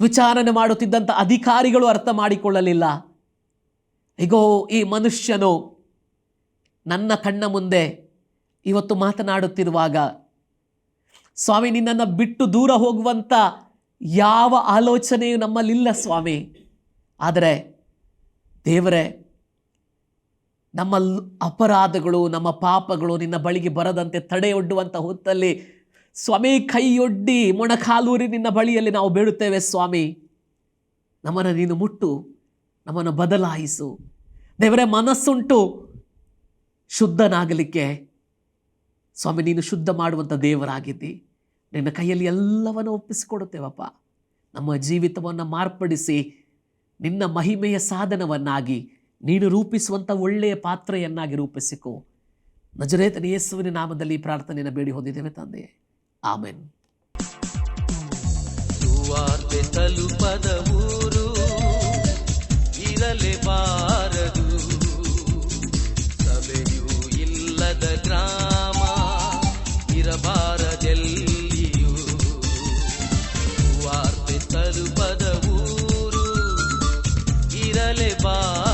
ವಿಚಾರಣೆ ಮಾಡುತ್ತಿದ್ದಂಥ ಅಧಿಕಾರಿಗಳು ಅರ್ಥ ಮಾಡಿಕೊಳ್ಳಲಿಲ್ಲ. ಈಗೋ ಈ ಮನುಷ್ಯನು ನನ್ನ ಕಣ್ಣ ಮುಂದೆ ಇವತ್ತು ಮಾತನಾಡುತ್ತಿರುವಾಗ, ಸ್ವಾಮಿ, ನಿನ್ನನ್ನು ಬಿಟ್ಟು ದೂರ ಹೋಗುವಂಥ ಯಾವ ಆಲೋಚನೆಯು ನಮ್ಮಲ್ಲಿಲ್ಲ ಸ್ವಾಮಿ. ಆದರೆ ದೇವರೇ, ನಮ್ಮ ಅಪರಾಧಗಳು, ನಮ್ಮ ಪಾಪಗಳು ನಿನ್ನ ಬಳಿಗೆ ಬರದಂತೆ ತಡೆಯೊಡ್ಡುವಂಥ ಹೊತ್ತಲ್ಲಿ ಸ್ವಾಮಿ ಕೈಯೊಡ್ಡಿ ಮೊಣಕಾಲೂರಿ ನಿನ್ನ ಬಳಿಯಲ್ಲಿ ನಾವು ಬೇಡುತ್ತೇವೆ ಸ್ವಾಮಿ. ನಮ್ಮನ್ನು ನೀನು ಮುಟ್ಟು, ನಮ್ಮನ್ನು ಬದಲಾಯಿಸು. ದೇವರೇ, ಮನಸ್ಸುಂಟು ಶುದ್ಧನಾಗಲಿಕ್ಕೆ, ಸ್ವಾಮಿ, ನೀನು ಶುದ್ಧ ಮಾಡುವಂಥ ದೇವರಾಗಿದ್ದಿ. ನಿನ್ನ ಕೈಯಲ್ಲಿ ಎಲ್ಲವನ್ನು ಒಪ್ಪಿಸಿಕೊಡುತ್ತೇವಪ್ಪ. ನಮ್ಮ ಜೀವಿತವನ್ನು ಮಾರ್ಪಡಿಸಿ, ನಿನ್ನ ಮಹಿಮೆಯ ಸಾಧನವನ್ನಾಗಿ, ನೀನು ರೂಪಿಸುವಂಥ ಒಳ್ಳೆಯ ಪಾತ್ರೆಯನ್ನಾಗಿ ರೂಪಿಸಿಕೊ. ನಜರೇತನ ಯೇಸುವಿನ ನಾಮದಲ್ಲಿ ಪ್ರಾರ್ಥನೆಯನ್ನು ಬೇಡಿ ಹೊಂದಿದ್ದೇವೆ ತಂದೆ. ಆಮೇನ್. ತಲುಪದ ಊರು, ಇರಲೇ ಬಾರದು. ಚಿಕ್ಕದ ಗ್ರಾಮ ಇರಬಾರದೆಲ್ಲಿಯೂ? ವಾರ್ತೆ ತಲುಪದ ಊರು ಇರಲೇಬಾರ